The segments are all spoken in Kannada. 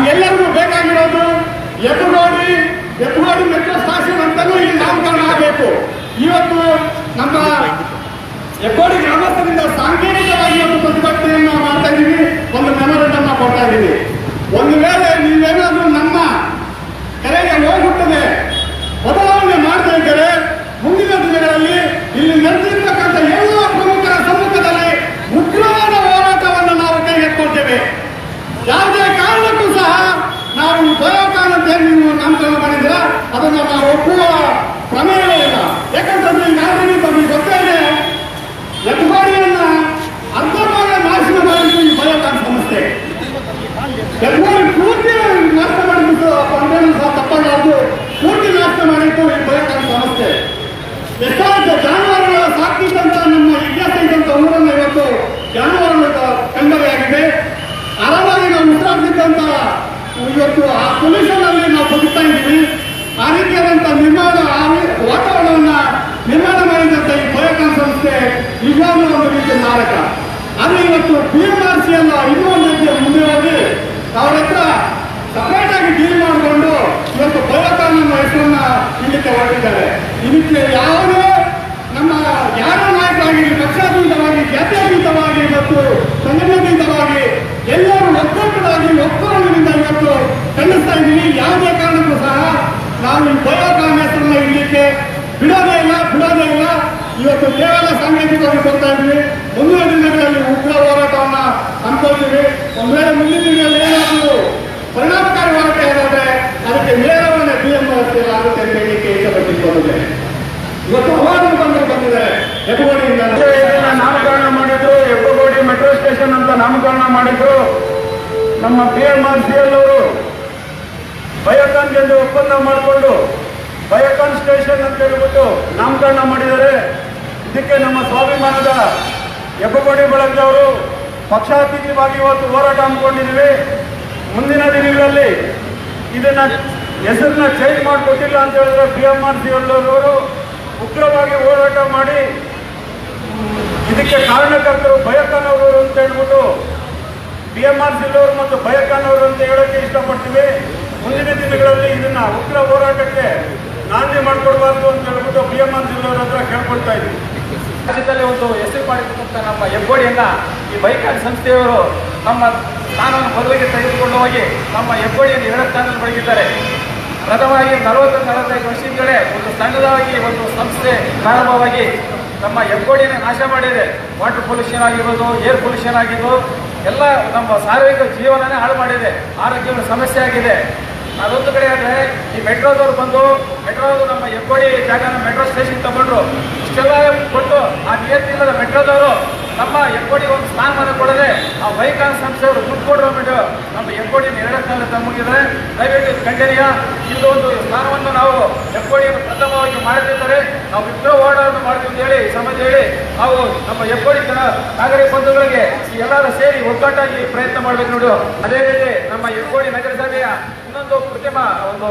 ನಮ್ಗೆಲ್ಲರಿಗೂ ಬೇಕಾಗಿರೋದು ಎತ್ತುಗೋಡಿ ಎತ್ತುಗೋಡಿ ಮೆಟ್ರೋ ಸ್ಟೇಷನ್ ಅಂತಲೂ ಇಲ್ಲಿ ನಾಮಕರಣ ಆಗಬೇಕು. ಇವತ್ತು ನಮ್ಮ ಎಕ್ಕೋಡಿ ಗ್ರಾಮಸ್ಥರಿಂದ ಸಾಂಕೇತಿಕವಾಗಿ ಒಂದು ಪ್ರತಿಭಟನೆಯನ್ನು ಮಾಡ್ತಾ ಇದ್ದೀವಿ ಒಂದು ಮೆಮೊರಂಡಮ್ ಕೊಡ್ತಾ ಇದ್ದೀವಿ ಒಂದು ವೇಳೆ ನೀವೇನಾದ್ರೂ ನಮ್ಮ ಕರೆಗೆ ಹೋಗುತ್ತದೆ ಬದಲಾವಣೆ ಮಾಡ್ತಾ ಇದ್ದರೆ ಮುಂದಿನ ದಿನಗಳಲ್ಲಿ ಇಲ್ಲಿ ನಡೆದಿರ್ತಕ್ಕಂಥ ಎಲ್ಲ ಪ್ರಮುಖರ ಸಮ್ಮುಖದಲ್ಲಿ ಉಗ್ರವಾದ ಹೋರಾಟವನ್ನು ನಾವು ಕೈಗೆತ್ತಿಕೊಳ್ತೇವೆ ಯಾವುದೇ ಕಾರಣಕ್ಕೂ ಸಹ ನಾವು ಬಯೋಕಾನ್ ಅಂತ ಹೇಳಿ ನೀವು ನಾಮಕರಣ ಮಾಡಿದ್ರ ಅದನ್ನು ನಾವು ಒಪ್ಪುವ ಪ್ರಮೇಯವೇ ಇಲ್ಲ. ಯಾಕಂತಂದ್ರೆ ತಮಗೆ ಗೊತ್ತೇ ಇದೆ ಎತ್ವಾಡಿಯನ್ನ ಅರ್ಧ ಭಾಗ ನಾಶನ ಮಾಡಿದ್ದು ಈ ಬಯೋಕಾನ್ ಸಂಸ್ಥೆ ಎತ್ವಾಡಿ ಪೂರ್ತಿ ನಾಶ ಮಾಡಿದ್ದು ಅಂದೇನು ಸಹ ತಪ್ಪಾಗಲಾರ್ದು ಪೂರ್ತಿ ನಾಶ ಮಾಡಿದ್ದು ಈ ಬಯೋಕಾನ್ ಸಂಸ್ಥೆ ಎಷ್ಟೊಂದು ಜಾನುವಾರುಗಳ ಸಾಕಿದ್ದಂತ ನಮ್ಮ ಇತಿಹಾಸ ಇದ್ದಂತ ಊರನ್ನು ಇವತ್ತು ಜಾನುವಾರುಗಳ ಕಣ್ಮರೆಯಾಗಿದೆ ಆರಾಮಾಗಿ ನಾವು ಉಸಿರಾಡ್ತಿದ್ದಂತ ಇವತ್ತು ಆ ಪೊಲ್ಯೂಷನ್ ಅಲ್ಲಿ ನಾವು ಬದುಕ್ತಾ ಇದ್ದೀವಿ ಆ ರೀತಿಯಾದಂತ ನಿರ್ಮಾಣ ಆ ರೀ- ವಾತಾವರಣವನ್ನ ನಿರ್ಮಾಣ ಮಾಡಿದಂತ ಈ ಬಯೋಕಾನ್ ಸಂಸ್ಥೆ ನಿಜವಾಗ್ಲೂ ಒಂದು ರೀತಿಯ ನಾಟಕ ಅದು ಇವತ್ತು ಪಿ ಎಂ ಆರ್ ಸಿ ಅಲ್ಲ ಇನ್ನೂ ಒಂದು ರೀತಿಯ ಮುಂದೆ ಹೋಗಿ ಅವ್ರ ಹತ್ರ ಸಪರೇಟ್ ಆಗಿ ಡೀಲ್ ಮಾಡಿಕೊಂಡು ಇವತ್ತು ಬಯೋಕಾನ್ ಅನ್ನೋ ಹೆಸರನ್ನ ಇಲ್ಲಿಕ್ಕೆ ಹೊರಟಿದ್ದಾರೆ ಇದಕ್ಕೆ ಯಾವುದೇ ನಮ್ಮ ಯಾರ ನಾಯಕರಾಗಿ ಪಕ್ಷಾತೀತವಾಗಿ ಜಾತ್ಯತೀತವಾಗಿ ಮತ್ತು ಸಂಘಟನಾತೀತವಾಗಿ ಎಲ್ಲರೂ ಒಗ್ಗಟ್ಟರಾಗಿ ಒಕ್ಕೂಟದಿಂದ ಇವತ್ತು ಖಂಡಿಸ್ತಾ ಇದ್ದೀವಿ ಯಾವುದೇ ಕಾರಣಕ್ಕೂ ಸಹ ನಾವು ಈ ಬಯೋಕಾನ್ ಹೆಸರನ್ನ ಇಡಲಿಕ್ಕೆ ಬಿಡೋದೇ ಇಲ್ಲ ಬಿಡೋದೇ ಇಲ್ಲ ಇವತ್ತು ಕೇವಲ ಸಾಂಕೇತಿಕವಾಗಿ ಕೊಡ್ತಾ ಇದ್ವಿ ಮುಂದಿನ ದಿನಗಳಲ್ಲಿ ಉಗ್ರ ಹೋರಾಟವನ್ನ ಅನ್ಕೊಳ್ತೀವಿ ಒಂದ್ ವೇಳೆ ಮುಂದಿನ ದಿನಗಳಲ್ಲಿ ಏನಾದರೂ ಪರಿಣಾಮಕಾರಿ ಹೋರಾಟ ಏನಾದ್ರೆ ಅದಕ್ಕೆ ನೇರವಾದ ಬಿ ಎಂ ಆಗುತ್ತೆ ಅಂತ ಹೇಳಿಕ್ಕೆ ಇಷ್ಟಪಟ್ಟಿದ್ದೇನೆ ಇವತ್ತು ಅವಾರ್ಡ್ ಬಂದು ಬಂದಿದ್ದಾರೆ ಎಬ್ಬಗೋಡಿಯಿಂದ ಇದನ್ನ ನಾಮಕರಣ ಮಾಡಿದ್ರು ಎಪ್ಪಗೋಡಿ ಮೆಟ್ರೋ ಸ್ಟೇಷನ್ ಅಂತ ನಾಮಕರಣ ಮಾಡಿದ್ರು ನಮ್ಮ P M R C L ಅವರು ಬಯೋಕಾನ್ ಜೊತೆ ಒಪ್ಪಂದ ಮಾಡಿಕೊಂಡು ಬಯೋಕಾನ್ ಸ್ಟೇಷನ್ ಅಂತ ಹೇಳ್ಬಿಟ್ಟು ನಾಮಕರಣ ಮಾಡಿದ್ದಾರೆ ಇದಕ್ಕೆ ನಮ್ಮ ಸ್ವಾಭಿಮಾನದ ಎಬ್ಬಗೋಡಿ ಬಳಗದವರು ಪಕ್ಷಾತೀತವಾಗಿ ಇವತ್ತು ಹೋರಾಟ ಹಮ್ಮಿಕೊಂಡಿದ್ದೀವಿ. ಮುಂದಿನ ದಿನಗಳಲ್ಲಿ ಇದನ್ನ ಹೆಸರನ್ನ ಚೇಂಜ್ ಮಾಡಿಕೊಟ್ಟಿಲ್ಲ ಅಂತ ಹೇಳಿದ್ರೆ ಬಿ ಎಂ ಆರ್ ಸಿ ಉಗ್ರವಾಗಿ ಹೋರಾಟ ಮಾಡಿ ಇದಕ್ಕೆ ಕಾರಣಕರ್ತರು ಬಯಕನವರು ಅಂತ ಹೇಳ್ಬಿಟ್ಟು ಬಿ ಎಂ ಆರ್ ಸಿಲ್ಲವರು ಮತ್ತು ಬಯಕನವರು ಅಂತ ಹೇಳೋಕ್ಕೆ ಇಷ್ಟಪಡ್ತೀವಿ. ಮುಂದಿನ ದಿನಗಳಲ್ಲಿ ಇದನ್ನ ಉಗ್ರ ಹೋರಾಟಕ್ಕೆ ನಾಂದಿ ಮಾಡ್ಕೊಡ್ಬಾರ್ದು ಅಂತ ಹೇಳ್ಬಿಟ್ಟು ಬಿ ಎಂ ಸಿಲ್ಲವ್ರ ಹತ್ರ ಕೇಳ್ಕೊಳ್ತಾ ಇದ್ವಿ. ರಾಜ್ಯದಲ್ಲಿ ಒಂದು ಹೆಸರು ಮಾಡಿರ್ತಕ್ಕಂಥ ನಮ್ಮ ಹೆಬ್ಬೋಡಿಯನ್ನ ಈ ಬೈಕಾಡ್ ಸಂಸ್ಥೆಯವರು ನಮ್ಮ ಸ್ಥಾನವನ್ನು ಬದಲಿಗೆ ತೆಗೆದುಕೊಂಡು ಹೋಗಿ ನಮ್ಮ ಹೆಬ್ಬೋಡಿಯನ್ನು ಎರಡು ಸ್ಥಾನದಲ್ಲಿ ಬೆಳಗಿದ್ದಾರೆ ಪ್ರಥಮವಾಗಿ ನಲವತ್ತು ನಲವತ್ತೈದು ವರ್ಷದಿಂದಲೇ ಒಂದು ಸಣ್ಣದಾಗಿ ಒಂದು ಸಂಸ್ಥೆ ಪ್ರಾರಂಭವಾಗಿ ನಮ್ಮ ಹೆಬ್ಬೋಡಿಯನ್ನು ನಾಶ ಮಾಡಿದೆ. ವಾಟರ್ ಪೊಲ್ಯೂಷನ್ ಆಗಿರ್ಬೋದು, ಏರ್ ಪೊಲ್ಯೂಷನ್ ಆಗಿರ್ಬೋದು ಎಲ್ಲ ನಮ್ಮ ಸಾರ್ವಜನಿಕ ಜೀವನನೇ ಹಾಳು ಮಾಡಿದೆ. ಆರೋಗ್ಯದ ಸಮಸ್ಯೆ ಆಗಿದೆ. ಅದೊಂದು ಕಡೆ ಆದರೆ ಈ ಮೆಟ್ರೋದವ್ರು ಬಂದು ಮೆಟ್ರೋದು ನಮ್ಮ ಎಂಬೋಡಿ ಜಾಗನ ಮೆಟ್ರೋ ಸ್ಟೇಷನ್ ತಗೊಂಡ್ರು, ಇಷ್ಟೆಲ್ಲ ಕೊಟ್ಟು ಆ ನಿಯತ್ತಿಲ್ಲದ ಮೆಟ್ರೋದವರು ನಮ್ಮ ಹೆಬ್ಬಗೋಡಿ ಒಂದು ಸ್ಥಾನಮಾನ ಕೊಡದೆ ಆ ಬೈಕಾನ್ ಸಂಸ್ಥೆಯವರು ದುಡ್ಡು ಕೊಡೋಬಿಟ್ಟು ನಮ್ಮ ಹೆಬ್ಬಗೋಡಿನ ಎರಡು ತಮ್ಮಿದ್ರೆ ದಯವಿಟ್ಟು ಖಂಡನೀಯ ಇದು ಒಂದು ಸ್ಥಾನವನ್ನು ನಾವು ಹೆಬ್ಬಗೋಡಿಯನ್ನು ಪ್ರಥಮವಾಗಿ ಮಾಡದಿದ್ದರೆ ನಾವು ವಿಪ್ರ ಹೋರಾಟವನ್ನು ಮಾಡ್ತೀವಿ ಅಂತ ಹೇಳಿ ಸಮಾಜ ಹೇಳಿ. ನಾವು ನಮ್ಮ ಹೆಬ್ಬಗೋಡಿ ಜನ ನಾಗರಿಕ ಬಂಧುಗಳಿಗೆ ಎಲ್ಲರೂ ಸೇರಿ ಒಗ್ಗಟ್ಟಾಗಿ ಪ್ರಯತ್ನ ಮಾಡಬೇಕು ನೋಡು. ಅದೇ ರೀತಿ ನಮ್ಮ ಹೆಬ್ಬಗೋಡಿ ನಗರಸಭೆಯ ಇನ್ನೊಂದು ಕೃತ್ರಿಮ ಒಂದು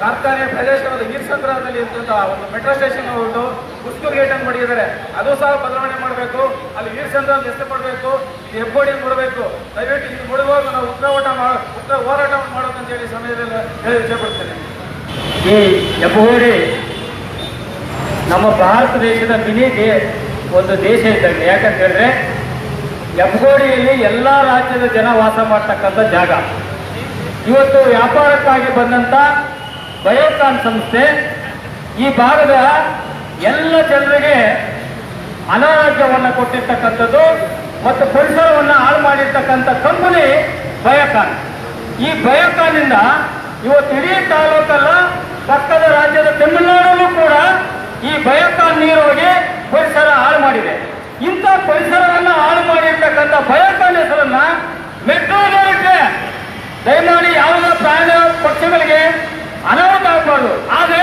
ಕಾರ್ಖಾನೆ ಪ್ರದೇಶವಾದ ಹೀರ್ಸಂದ್ರದಲ್ಲಿ ಇದ್ದಂತಹ ಒಂದು ಮೆಟ್ರೋ ಸ್ಟೇಷನ್ ಹೊರಟು ಹುಸ್ಕೂರ್ ಗೇಟ್ ಅನ್ನು ಮಾಡಿದ್ದಾರೆ. ಅದು ಸಹ ಬದಲಾವಣೆ ಮಾಡಬೇಕು. ಅಲ್ಲಿ ನೀರ್ಸಂದ್ರ ಎಷ್ಟು ಮಾಡಬೇಕು ಹೆಬ್ಬೋಡಿ ಕೊಡಬೇಕು. ದಯವಿಟ್ಟು ಇದು ಮುಳುಗುವಾಗ ನಾವು ಉಗ್ರ ಓಟ ಉಗ್ರ ಮಾಡೋದು ಅಂತ ಹೇಳಿ ಸಮಯದಲ್ಲಿ ಹೇಳಿ ಇಷ್ಟಪಡ್ತೇನೆ ಈ ಹೆಬ್ಬೋಡಿ ನಮ್ಮ ಭಾರತ ದೇಶದ ಮಿನಿ ಒಂದು ದೇಶ ಇದ್ದಂಗೆ. ಯಾಕಂತ ಹೇಳಿದ್ರೆ, ಹೆಬ್ಬೋಡಿಯಲ್ಲಿ ಎಲ್ಲ ರಾಜ್ಯದ ಜನ ವಾಸ ಮಾಡ್ತಕ್ಕಂಥ ಜಾಗ. ಇವತ್ತು ವ್ಯಾಪಾರಕ್ಕಾಗಿ ಬಂದಂತ ಬಯೋಕಾನ್ ಸಂಸ್ಥೆ ಈ ಭಾಗದ ಎಲ್ಲ ಜನರಿಗೆ ಅನಾರೋಗ್ಯವನ್ನು ಕೊಟ್ಟಿರ್ತಕ್ಕಂಥದ್ದು ಮತ್ತು ಪರಿಸರವನ್ನು ಹಾಳು ಮಾಡಿರ್ತಕ್ಕಂಥ ಕಂಪನಿ ಬಯೋಕಾನ್. ಈ ಬಯೋಕಾನ್ನಿಂದ ಇವತ್ತು ಇಡೀ ತಾಲೂಕಲ್ಲ, ಪಕ್ಕದ ರಾಜ್ಯದ ತಮಿಳುನಾಡಲ್ಲೂ ಕೂಡ ಈ ಬಯೋಕಾನ್ ನೀರು ಹೋಗಿ ಪರಿಸರ ಹಾಳು ಮಾಡಿದೆ. ಇಂಥ ಪರಿಸರವನ್ನು ಹಾಳು ಮಾಡಿರ್ತಕ್ಕಂಥ ಬಯೋಕಾನ್ ಹೆಸರನ್ನ ಮೆಟ್ರೋದವರಿಗೆ ದಯಮಾಡಿ ಯಾವುದೇ ಪ್ರಾಣಿ ಪಕ್ಷಗಳಿಗೆ ಅನಾಹುತ ಆಗಬಾರ್ದು. ಆದ್ರೆ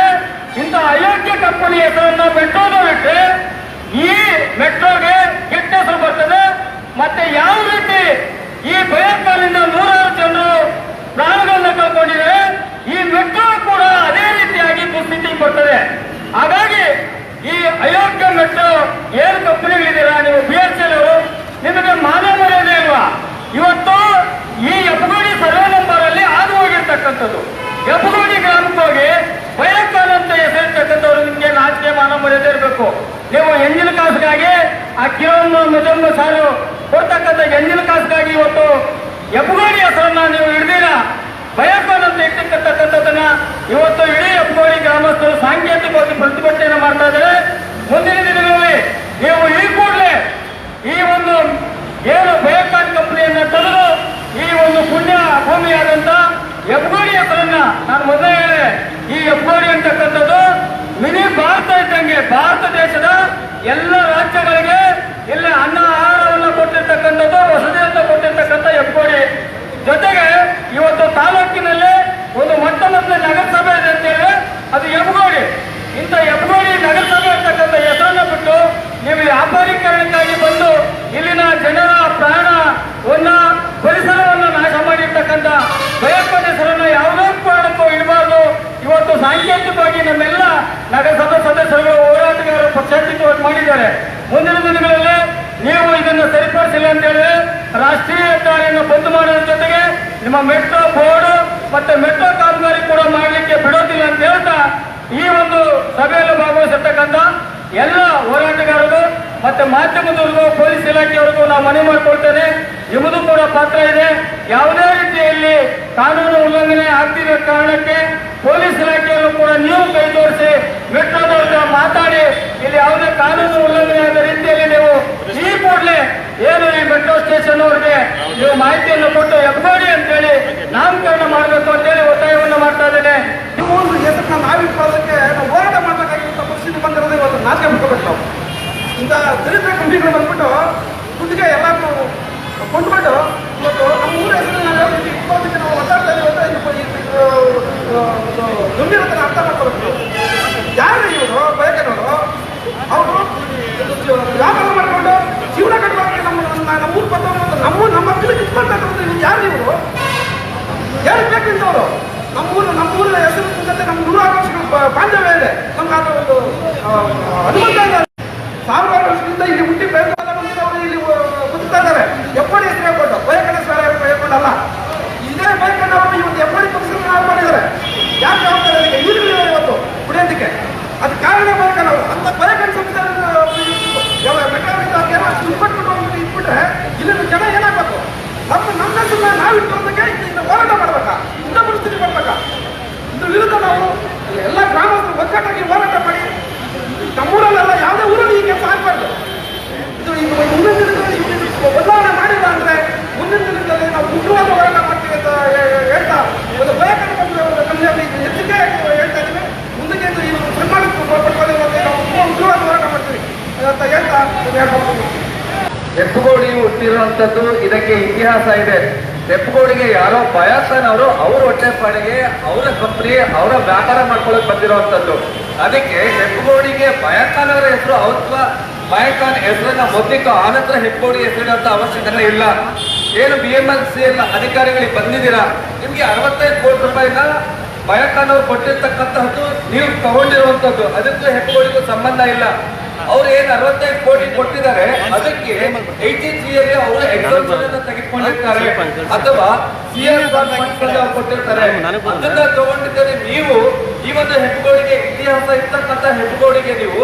ಇಂಥ ಅಯೋಗ್ಯ ಕಂಪನಿ ಹೆಸರನ್ನ ಮೆಟ್ರೋದವರಿಟ್ಟರೆ ಈ ಮೆಟ್ರೋಗೆ ಕೆಟ್ಟ ಹೆಸರು ಬರ್ತದೆ. ಮತ್ತೆ ಯಾವ ರೀತಿ ಈ ಭಯೋತ್ಪಾದನೆಯಿಂದ ನೂರಾರು ಜನರು ಪ್ರಾಣಗಳನ್ನ ಕಳ್ಕೊಂಡಿದ್ದಾರೆ, ಈ ಮೆಟ್ರೋ ಕೂಡ ಅದೇ ರೀತಿಯಾಗಿ ದುಸ್ಥಿತಿ ಬರ್ತದೆ ಹಾಗಾಗಿ ಈ ಅಯೋಗ್ಯ ಮೆಟ್ರೋ ಏನು ಕಂಪನಿಗಳಿದ್ದೀರಾ? ನೀವು ಬಿ ಎಸ್ ಎಲ್ ನಿಮಗೆ ಮಾನವ ಮರ್ಯಾದೆ ಇಲ್ವಾ ಇವತ್ತು ಈ ಎಪ್ಪಗೋಡಿ ಸರ್ವೆ ಹೋಗಿರ್ತಕ್ಕಂಥದ್ದು ಹೆಬ್ಬಗೋಡಿ ಗ್ರಾಮಕ್ಕೆ ಹೋಗಿ ಭಯಂಕರ ಅಂತ ಹೆಸರಿರ್ತಕ್ಕಂಥವ್ರು ನಿಮ್ಗೆ ನಾಚಿಕೆ ಮಾನ ಮರ್ಯಾದೆ ಇರಬೇಕು. ನೀವು ಎಂಜಿನ ಕಾಸಿಗಾಗಿ ಆ ಕಿಲೋನ್ನು ಮೆಜನ್ನು ಸಾರು ಕೊಡ್ತಕ್ಕಂಥ ಎಂಜಿನ ಕಾಸಿಗಾಗಿ ಇವತ್ತು ಹೆಬ್ಬಗೋಡಿ ಹೆಸರನ್ನ ನೀವು ಹಿಡ್ದಿರಾ. ಭಯಕಾಲಂತ ಅಂತ ಇಟ್ಟಿರ್ತಕ್ಕಂಥದ್ದನ್ನ ಇವತ್ತು ಇಡೀ ಹೆಬ್ಬಗೋಡಿ ಗ್ರಾಮಸ್ಥರು ಸಾಂಕೇತಿಕವಾಗಿ ಪ್ರತಿಭಟನೆಯನ್ನು ಮಾಡ್ತಾ ಇದ್ದಾರೆ. ಮುಂದಿನ ದಿನಗಳಲ್ಲಿ ನೀವು ಈ ಕೂಡಲೇ ಈ ಒಂದು ಏನು ಬೇಕಾದ ಕಂಪನಿಯನ್ನ ತೆಗೆದು ಈ ಒಂದು ಪುಣ್ಯ ಭೂಮಿಯಾದಂತ ಹೆಬ್ಬೋಡಿ ಹೆಸರನ್ನ ನಾನು ಮೊದಲೇ ಹೇಳಿದೆ. ಈ ಹೆಬ್ಬೋಡಿ ಅಂತಕ್ಕಂಥದ್ದು ಮಿನಿ ಭಾರತ ಇದ್ದಂಗೆ ಭಾರತ ದೇಶದ ಎಲ್ಲ ರಾಜ್ಯಗಳಿಗೆ ಇಲ್ಲಿ ಅನ್ನ ಆಹಾರವನ್ನು ಕೊಟ್ಟಿರ್ತಕ್ಕಂಥದ್ದು, ವಸತಿಯನ್ನು ಕೊಟ್ಟಿರ್ತಕ್ಕಂಥ ಹೆಬ್ಬೋಡಿ ಜೊತೆಗೆ ಇವತ್ತು ತಾಲೂಕಿನಲ್ಲಿ ಒಂದು ಮೊಟ್ಟ ಮೊದಲ ನಗರಸಭೆ ಇದೆ ಅಂತ ಹೇಳಿದ್ರೆ ಅದು ಹೆಬ್ಬಗೋಡಿ ಇಂಥ ಹೆಬ್ಬಗೋಡಿ ನಗರಸಭೆ ಅಂತಕ್ಕಂಥ ಹೆಸರನ್ನ ಬಿಟ್ಟು ನೀವು ವ್ಯಾಪಾರೀಕರಣಕ್ಕಾಗಿ ಬಂದು ಇಲ್ಲಿನ ಜನರ ಪ್ರಾಣವನ್ನ ಪರಿಸರವನ್ನು ನಾಶ ಮಾಡಿರ್ತಕ್ಕಂಥ ಭಯೋತ್ಪಾದ ಹೆಸರನ್ನ ಯಾವುದೇ ಕಾರಣಕ್ಕೂ ಇಡಬಾರ್ದು ಇವತ್ತು ಸಾಂಕೇತಿಕವಾಗಿ ನಮ್ಮೆಲ್ಲ ನಗರಸಭೆ ಸದಸ್ಯರುಗಳು ಹೋರಾಟಗಾರರು ಪಕ್ಷಾತೀತವಾಗಿ ಮಾಡಿದ್ದಾರೆ ಮುಂದಿನ ದಿನಗಳಲ್ಲಿ ನೀವು ಇದನ್ನು ಸರಿಪಡಿಸಿಲ್ಲ ಅಂತ ಹೇಳಿದ್ರೆ ರಾಷ್ಟ್ರೀಯ ಹೆದ್ದಾರಿಯನ್ನು ಬಂದ್ ಮಾಡೋದ್ರ ಜೊತೆಗೆ ನಿಮ್ಮ ಮೆಟ್ರೋ ಬೋರ್ಡ್ ಮತ್ತೆ ಮೆಟ್ರೋ ಕಾಮಗಾರಿ ಕೂಡ ಮಾಡಲಿಕ್ಕೆ ಬಿಡೋದಿಲ್ಲ ಅಂತ ಹೇಳ್ತಾ ಈ ಒಂದು ಸಭೆಯಲ್ಲಿ ಭಾಗವಹಿಸಿರ್ತಕ್ಕಂಥ ಎಲ್ಲ ಹೋರಾಟಗಾರರು ಮತ್ತೆ ಮಾಧ್ಯಮದವರಿಗೂ, ಪೊಲೀಸ್ ಇಲಾಖೆಯವರಿಗೂ ನಾವು ಮನವಿ ಮಾಡಿಕೊಳ್ತೇನೆ. ನಿಮ್ಮದು ಕೂಡ ಪಾತ್ರ ಇದೆ. ಯಾವುದೇ ರೀತಿಯಲ್ಲಿ ಕಾನೂನು ಉಲ್ಲಂಘನೆ ಆಗ್ತಿರೋ ಕಾರಣಕ್ಕೆ ಪೊಲೀಸ್ ಇಲಾಖೆಯಲ್ಲೂ ಕೂಡ ನೀವು ಕೈ ತೋರಿಸಿ ಮೆಟ್ರೋದವ್ರ ಮಾತಾಡಿ. ಇಲ್ಲಿ ಯಾವುದೇ ಕಾನೂನು ಉಲ್ಲಂಘನೆ ಆದ ರೀತಿಯಲ್ಲಿ ನೀವು ಈ ಕೂಡಲೇ ಏನು ಈ ಅವ್ರಿಗೆ ನೀವು ಮಾಹಿತಿಯನ್ನು ಕೊಟ್ಟು ಎಬ್ಬೋಡಿ ಅಂತೇಳಿ ನಾಮಕರಣ ಮಾಡಬೇಕು ಅಂತೇಳಿ ಒತ್ತಾಯವನ್ನು ಮಾಡ್ತಾ ಇದ್ದೇನೆ. ಒಂದು ಹೆಸರನ್ನ ನಾವಿಟ್ಕೊಳ್ಳೋದಕ್ಕೆ ನಾವು ಹೋರಾಟ ಮಾಡಬೇಕಾಗಿರುವಂಥ ಪರಿಸ್ಥಿತಿ ಬಂದಿರೋದು ಇವತ್ತು ನಾಚಿಕೆ ಬಿಟ್ಕೊಬೇಕು ನಾವು. ಇಂಥ ದರಿದ್ರ ಕಂಪ್ನಿಗಳು ಬಂದ್ಬಿಟ್ಟು ದುಡ್ಡಿಗೆ ಎಲ್ಲರೂ ಕೊಂಡ್ಬಿಟ್ಟು ಇವತ್ತು ನಮ್ಮ ಊರ ಹೆಸರು ನಾವು ಯಾವ ರೀತಿ ಇಟ್ಕೋದಕ್ಕೆ ನಾವು ಒತ್ತಾಡ್ತಾ ಇದೀವಿ ಅಂತ ಗಂಭೀರತೆ ಅರ್ಥ ಮಾಡ್ಕೋಬೇಕು ಯಾರು ಇವರು? ಬಯಕನವರು? ಅವರು? ವ್ಯಾಪಾರ ಮಾಡಿಕೊಂಡು ಜೀವನ ಕಟ್ಟುವಾಗ ನಮ್ಮ ನಮ್ಮ ನಮ್ಮ ಊರು ಬಂದವರು ನಮ್ಮ ನಮ್ಮ ಮಕ್ಕಳಿಗೆ ಇಟ್ಕೊಳ್ತಾ ನೀವು ಯಾರು ನೀವು ಯಾರು ಬೇಕು ನಮ್ಮೂರು ನಮ್ಮ ಊರು ನಮ್ಮ ಊರಿನ ಹೆಸರು ಜೊತೆ ನಮ್ಮ ಗುರು ವರ್ಷಗಳ ಬಾಂಧವ್ಯ ಇದೆ ನಮ್ಗೆ ಅದು ಒಂದು ಆ, ಹನುಮಂತ ಇದೆ ಸಾವಿರಾರು ವರ್ಷದಿಂದ ಇಲ್ಲಿ ಹುಟ್ಟಿ ಬಂದಿದ್ದವರು ಇಲ್ಲಿ ಬದುಕ್ತಾ ಇದ್ದಾರೆ. ಎಪ್ಪಡಿ ಹೆಸರು ಹೇಳ್ಕೊಂಡು ಬಯಕಣ್ಣ ಸ್ವಾರ ಹೇಳ್ಕೊಂಡಲ್ಲ. ಇದೇ ಬಯಕಣ್ಣ ಅವರು ಇವತ್ತು ಎಪ್ಪಡಿ ಪಕ್ಷದ ನಾವು ಮಾಡಿದ್ದಾರೆ. ಯಾಕೆ ಹೋಗ್ತಾರೆ ಅದಕ್ಕೆ? ಈಗಲೂ ಇವತ್ತು ಕುಡಿಯೋದಕ್ಕೆ ಅದು ಕಾರಣ ಬಯಕಣ್ಣ ಅವರು ಅಂತ ಬಯಕಣ್ಣ ಸಂಸ್ಥೆ ಇಟ್ಬಿಟ್ಬಿಟ್ಟು ಇಟ್ಬಿಟ್ರೆ ಇಲ್ಲಿನ ಜನ ಏನಾಗಬೇಕು? ನಮ್ಮ ನಮ್ಮ ಹೆಸರನ್ನ ನಾವು ಇಟ್ಕೊಳ್ಳೋದಕ್ಕೆ ಇದನ್ನ ಹೋರಾಟ ಮಾಡ್ಬೇಕಾ? ಇಂಥ ಪರಿಸ್ಥಿತಿ ಬರ್ಬೇಕಾ? ಇದ್ರ ವಿರುದ್ಧ ನಾವು ಎಲ್ಲ ಗ್ರಾಮಸ್ಥರು ಒಗ್ಗಟ್ಟಾಗಿ ಹೋರಾಟ ಮಾಡಿ, ನಮ್ಮೂರಲ್ಲೆಲ್ಲ ಯಾವುದೇ ಊರಲ್ಲಿ ಈ ಕೆಲಸ ಆಗಬಾರ್ದು. ಇದು ಈಗ ಮುಂದಿನ ದಿನಗಳಲ್ಲಿ ಬದಲಾವಣೆ ಮಾಡಿಲ್ಲ ಅಂದ್ರೆ ಮುಂದಿನ ದಿನದಲ್ಲಿ ನಾವು ಉಗ್ರವಾದ ಹೋರಾಟ ಮಾಡ್ತೀವಿ ಅಂತ ಹೇಳ್ತಾ ಒಂದು ಭಯಕರ ಕನ್ಯಾಮಿ ಎಚ್ಚರಿಕೆ ಹೇಳ್ತಾ ಇದ್ದೀವಿ. ಮುಂದಕ್ಕೆ ಇದು ಸನ್ಮಾನಕ್ಕೆ ಪಡ್ಕೊಳ್ಳಿ ನಾವು ಉಗ್ರವಾದ ಹೋರಾಟ ಮಾಡ್ತೀವಿ ಅಂತ ಹೇಳ್ತಾ ಹೇಳ್ಬೋದು ಹೆಪ್ಪುಗೋಡಿ ಹುಟ್ಟಿರುವಂತದ್ದು ಇದಕ್ಕೆ ಇತಿಹಾಸ ಇದೆ. ಹೆಪ್ಪುಗೋಡಿಗೆ ಯಾರೋ ಬಯಾಸನ್ ಅವರು ಅವ್ರ ಹೊಟ್ಟೆಪಾಡಿಗೆ ಅವರ ಕಂಪ್ನಿ, ಅವರ ವ್ಯಾಪಾರ ಮಾಡ್ಕೊಳಕ್ ಬಂದಿರುವಂತದ್ದು ಅದಕ್ಕೆ ಹೆಪ್ಪುಗೋಡಿಗೆ ಬಯಾಖಾನ್ ಅವರ ಹೆಸರು ಅಥವಾ ಬಯಾಖಾನ್ ಹೆಸರನ್ನ ಮೊದಲಿಟ್ಟು ಆನಂತರ ಹೆಪ್ಪುಗೋಡಿ ಹೆಸರಿಡುವಂತ ಅವಶ್ಯಕತೆ ಇಲ್ಲ. ಏನು ಬಿ ಎಂ ಎಲ್ ಸಿ ಎಲ್ಲ ಅಧಿಕಾರಿಗಳಿಗೆ ಬಂದಿದ್ದೀರಾ? ನಿಮ್ಗೆ ಅರವತ್ತೈದು ಕೋಟಿ ರೂಪಾಯಿನ ಬಯಾಖಾನ್ ಅವ್ರು ಕೊಟ್ಟಿರ್ತಕ್ಕಂತಹದ್ದು ನೀವು ತಗೊಂಡಿರುವಂತದ್ದು ಅದಕ್ಕೂ ಹೆಪ್ಪುಗೋಡಿಗೂ ಸಂಬಂಧ ಇಲ್ಲ. ಅವ್ರು ಏನ್ ಅರವತ್ತೈದು ಕೋಟಿ ಕೊಟ್ಟಿದ್ದಾರೆ, ಅದಕ್ಕೆ ಏಯ್ಟಿ ತ್ರೀ ಅಲ್ಲಿ ಅವರು ಎಕ್ಸಾಮ್ ತೆಗೆದುಕೊಂಡಿರ್ತಾರೆ ಅಥವಾ ಸಿ ಆರ್ ಕೊಟ್ಟಿರ್ತಾರೆ. ಅದನ್ನ ತಗೊಂಡಿದ್ದರೆ ನೀವು ಈ ಒಂದು ಹೆಬ್ಬಗೋಳಿಗೆ ಇತಿಹಾಸ ಇರ್ತಕ್ಕಂಥ ಹೆಬ್ಬಗೋಳಿಗೆ ನೀವು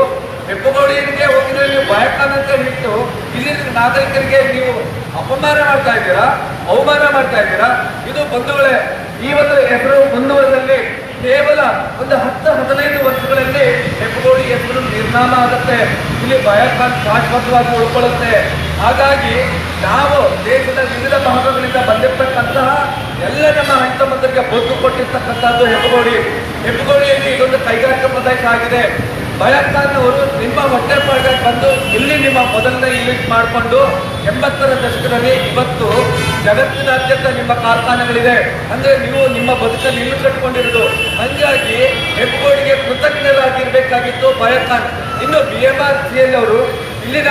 ಹೆಬ್ಬಗೋಳಿಗೆ ಹೋಗಿದ್ರೆ ನೀವು ಅಂತ ಇಟ್ಟು ಇಲ್ಲಿನ ನಾಗರಿಕರಿಗೆ ನೀವು ಅಪಮಾನ ಮಾಡ್ತಾ ಇದ್ದೀರಾ, ಅವಮಾನ ಮಾಡ್ತಾ ಇದ್ದೀರಾ? ಇದು ಬಂಧುಗಳೇ ಈ ಒಂದು ಹೆಸರು ಕೇವಲ ಒಂದು ಹತ್ತು, ಹದಿನೈದು ವರ್ಷಗಳಲ್ಲಿ ಹೆಬ್ಬಗೋಡಿ ಹೆಸರು ನಿರ್ನಾಮ ಆಗುತ್ತೆ. ಇಲ್ಲಿ ಬಯೋಕಾನ್ ಶಾಶ್ವತವಾಗಿ ಉಳ್ಕೊಳ್ಳುತ್ತೆ. ಹಾಗಾಗಿ ನಾವು ದೇಶದ ವಿವಿಧ ಭಾಗಗಳಿಂದ ಬಂದಿರತಕ್ಕಂತಹ ಎಲ್ಲ ನಮ್ಮ ಹಂತ ಮಂದಿಗೆ ಬದುಕು ಕೊಟ್ಟಿರ್ತಕ್ಕಂಥದ್ದು ಹೆಬ್ಬಗೋಡಿ. ಹೆಬ್ಬಗೋಡಿಯಲ್ಲಿ ಇದೊಂದು ಕೈಗಾರಿಕಾ ಪ್ರದೇಶ ಆಗಿದೆ. ಅವರು ನಿಮ್ಮ ಹೊಟ್ಟೆ ಪಾಡಿಗೆ ಬಂದು ಇಲ್ಲಿ ನಿಮ್ಮ ಮೊದಲನೇ ಯೂನಿಟ್ ಮಾಡಿಕೊಂಡು ಎಂಬತ್ತರ ದಶಕದಲ್ಲಿ ಇವತ್ತು ಜಗತ್ತಿನಾದ್ಯಂತ ನಿಮ್ಮ ಕಾರ್ಖಾನೆಗಳಿದೆ. ಅಂದ್ರೆ ನೀವು ನಿಮ್ಮ ಬದುಕಲ್ಲಿ ಇಲ್ಲಿ ಕಟ್ಕೊಂಡಿರೋದು. ಹಂಗಾಗಿ ಹೆಬ್ಬೋಡಿಗೆ ಕೃತಜ್ಞರಾಗಿರಬೇಕಾಗಿತ್ತು ಬಯೋಕಾನ್ ಇನ್ನು B M R C L ಅವರು ಇಲ್ಲಿನ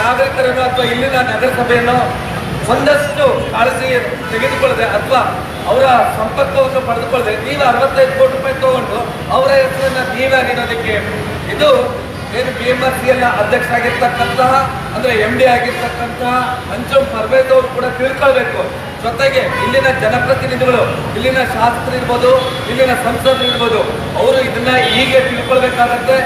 ನಾಗರಿಕರನ್ನು ಅಥವಾ ಇಲ್ಲಿನ ನಗರಸಭೆಯನ್ನು ಒಂದಷ್ಟು ಕಾಳಜಿ ತೆಗೆದುಕೊಳ್ಳದೆ ಅಥವಾ ಅವರ ಸಂಪರ್ಕವನ್ನು ಪಡೆದುಕೊಳ್ಳದೆ ನೀವು ಅರವತ್ತೈದು ಕೋಟಿ ರೂಪಾಯಿ ತಗೊಂಡು ಅವರ ಹೆಸರನ್ನು ನೀವೇ ಆಗಿರೋದಕ್ಕೆ ಇದು ಏನು B M R C L ಅಧ್ಯಕ್ಷರಾಗಿರ್ತಕ್ಕಂತಹ ಅಂದ್ರೆ ಎಂ ಡಿ ಆಗಿರ್ತಕ್ಕಂತಹ ಅಂಜುಮ್ ಪರ್ವೇಜ್ ಅವರು ಕೂಡ ತಿಳ್ಕೊಳ್ಬೇಕು. ಜೊತೆಗೆ ಇಲ್ಲಿನ ಜನಪ್ರತಿನಿಧಿಗಳು, ಇಲ್ಲಿನ ಶಾಸಕರು ಇರ್ಬೋದು, ಇಲ್ಲಿನ ಸಂಸದರು ಇರ್ಬೋದು, ಅವರು ಇದನ್ನ ಹೀಗೆ ತಿಳ್ಕೊಳ್ಬೇಕಾಗತ್ತೆ.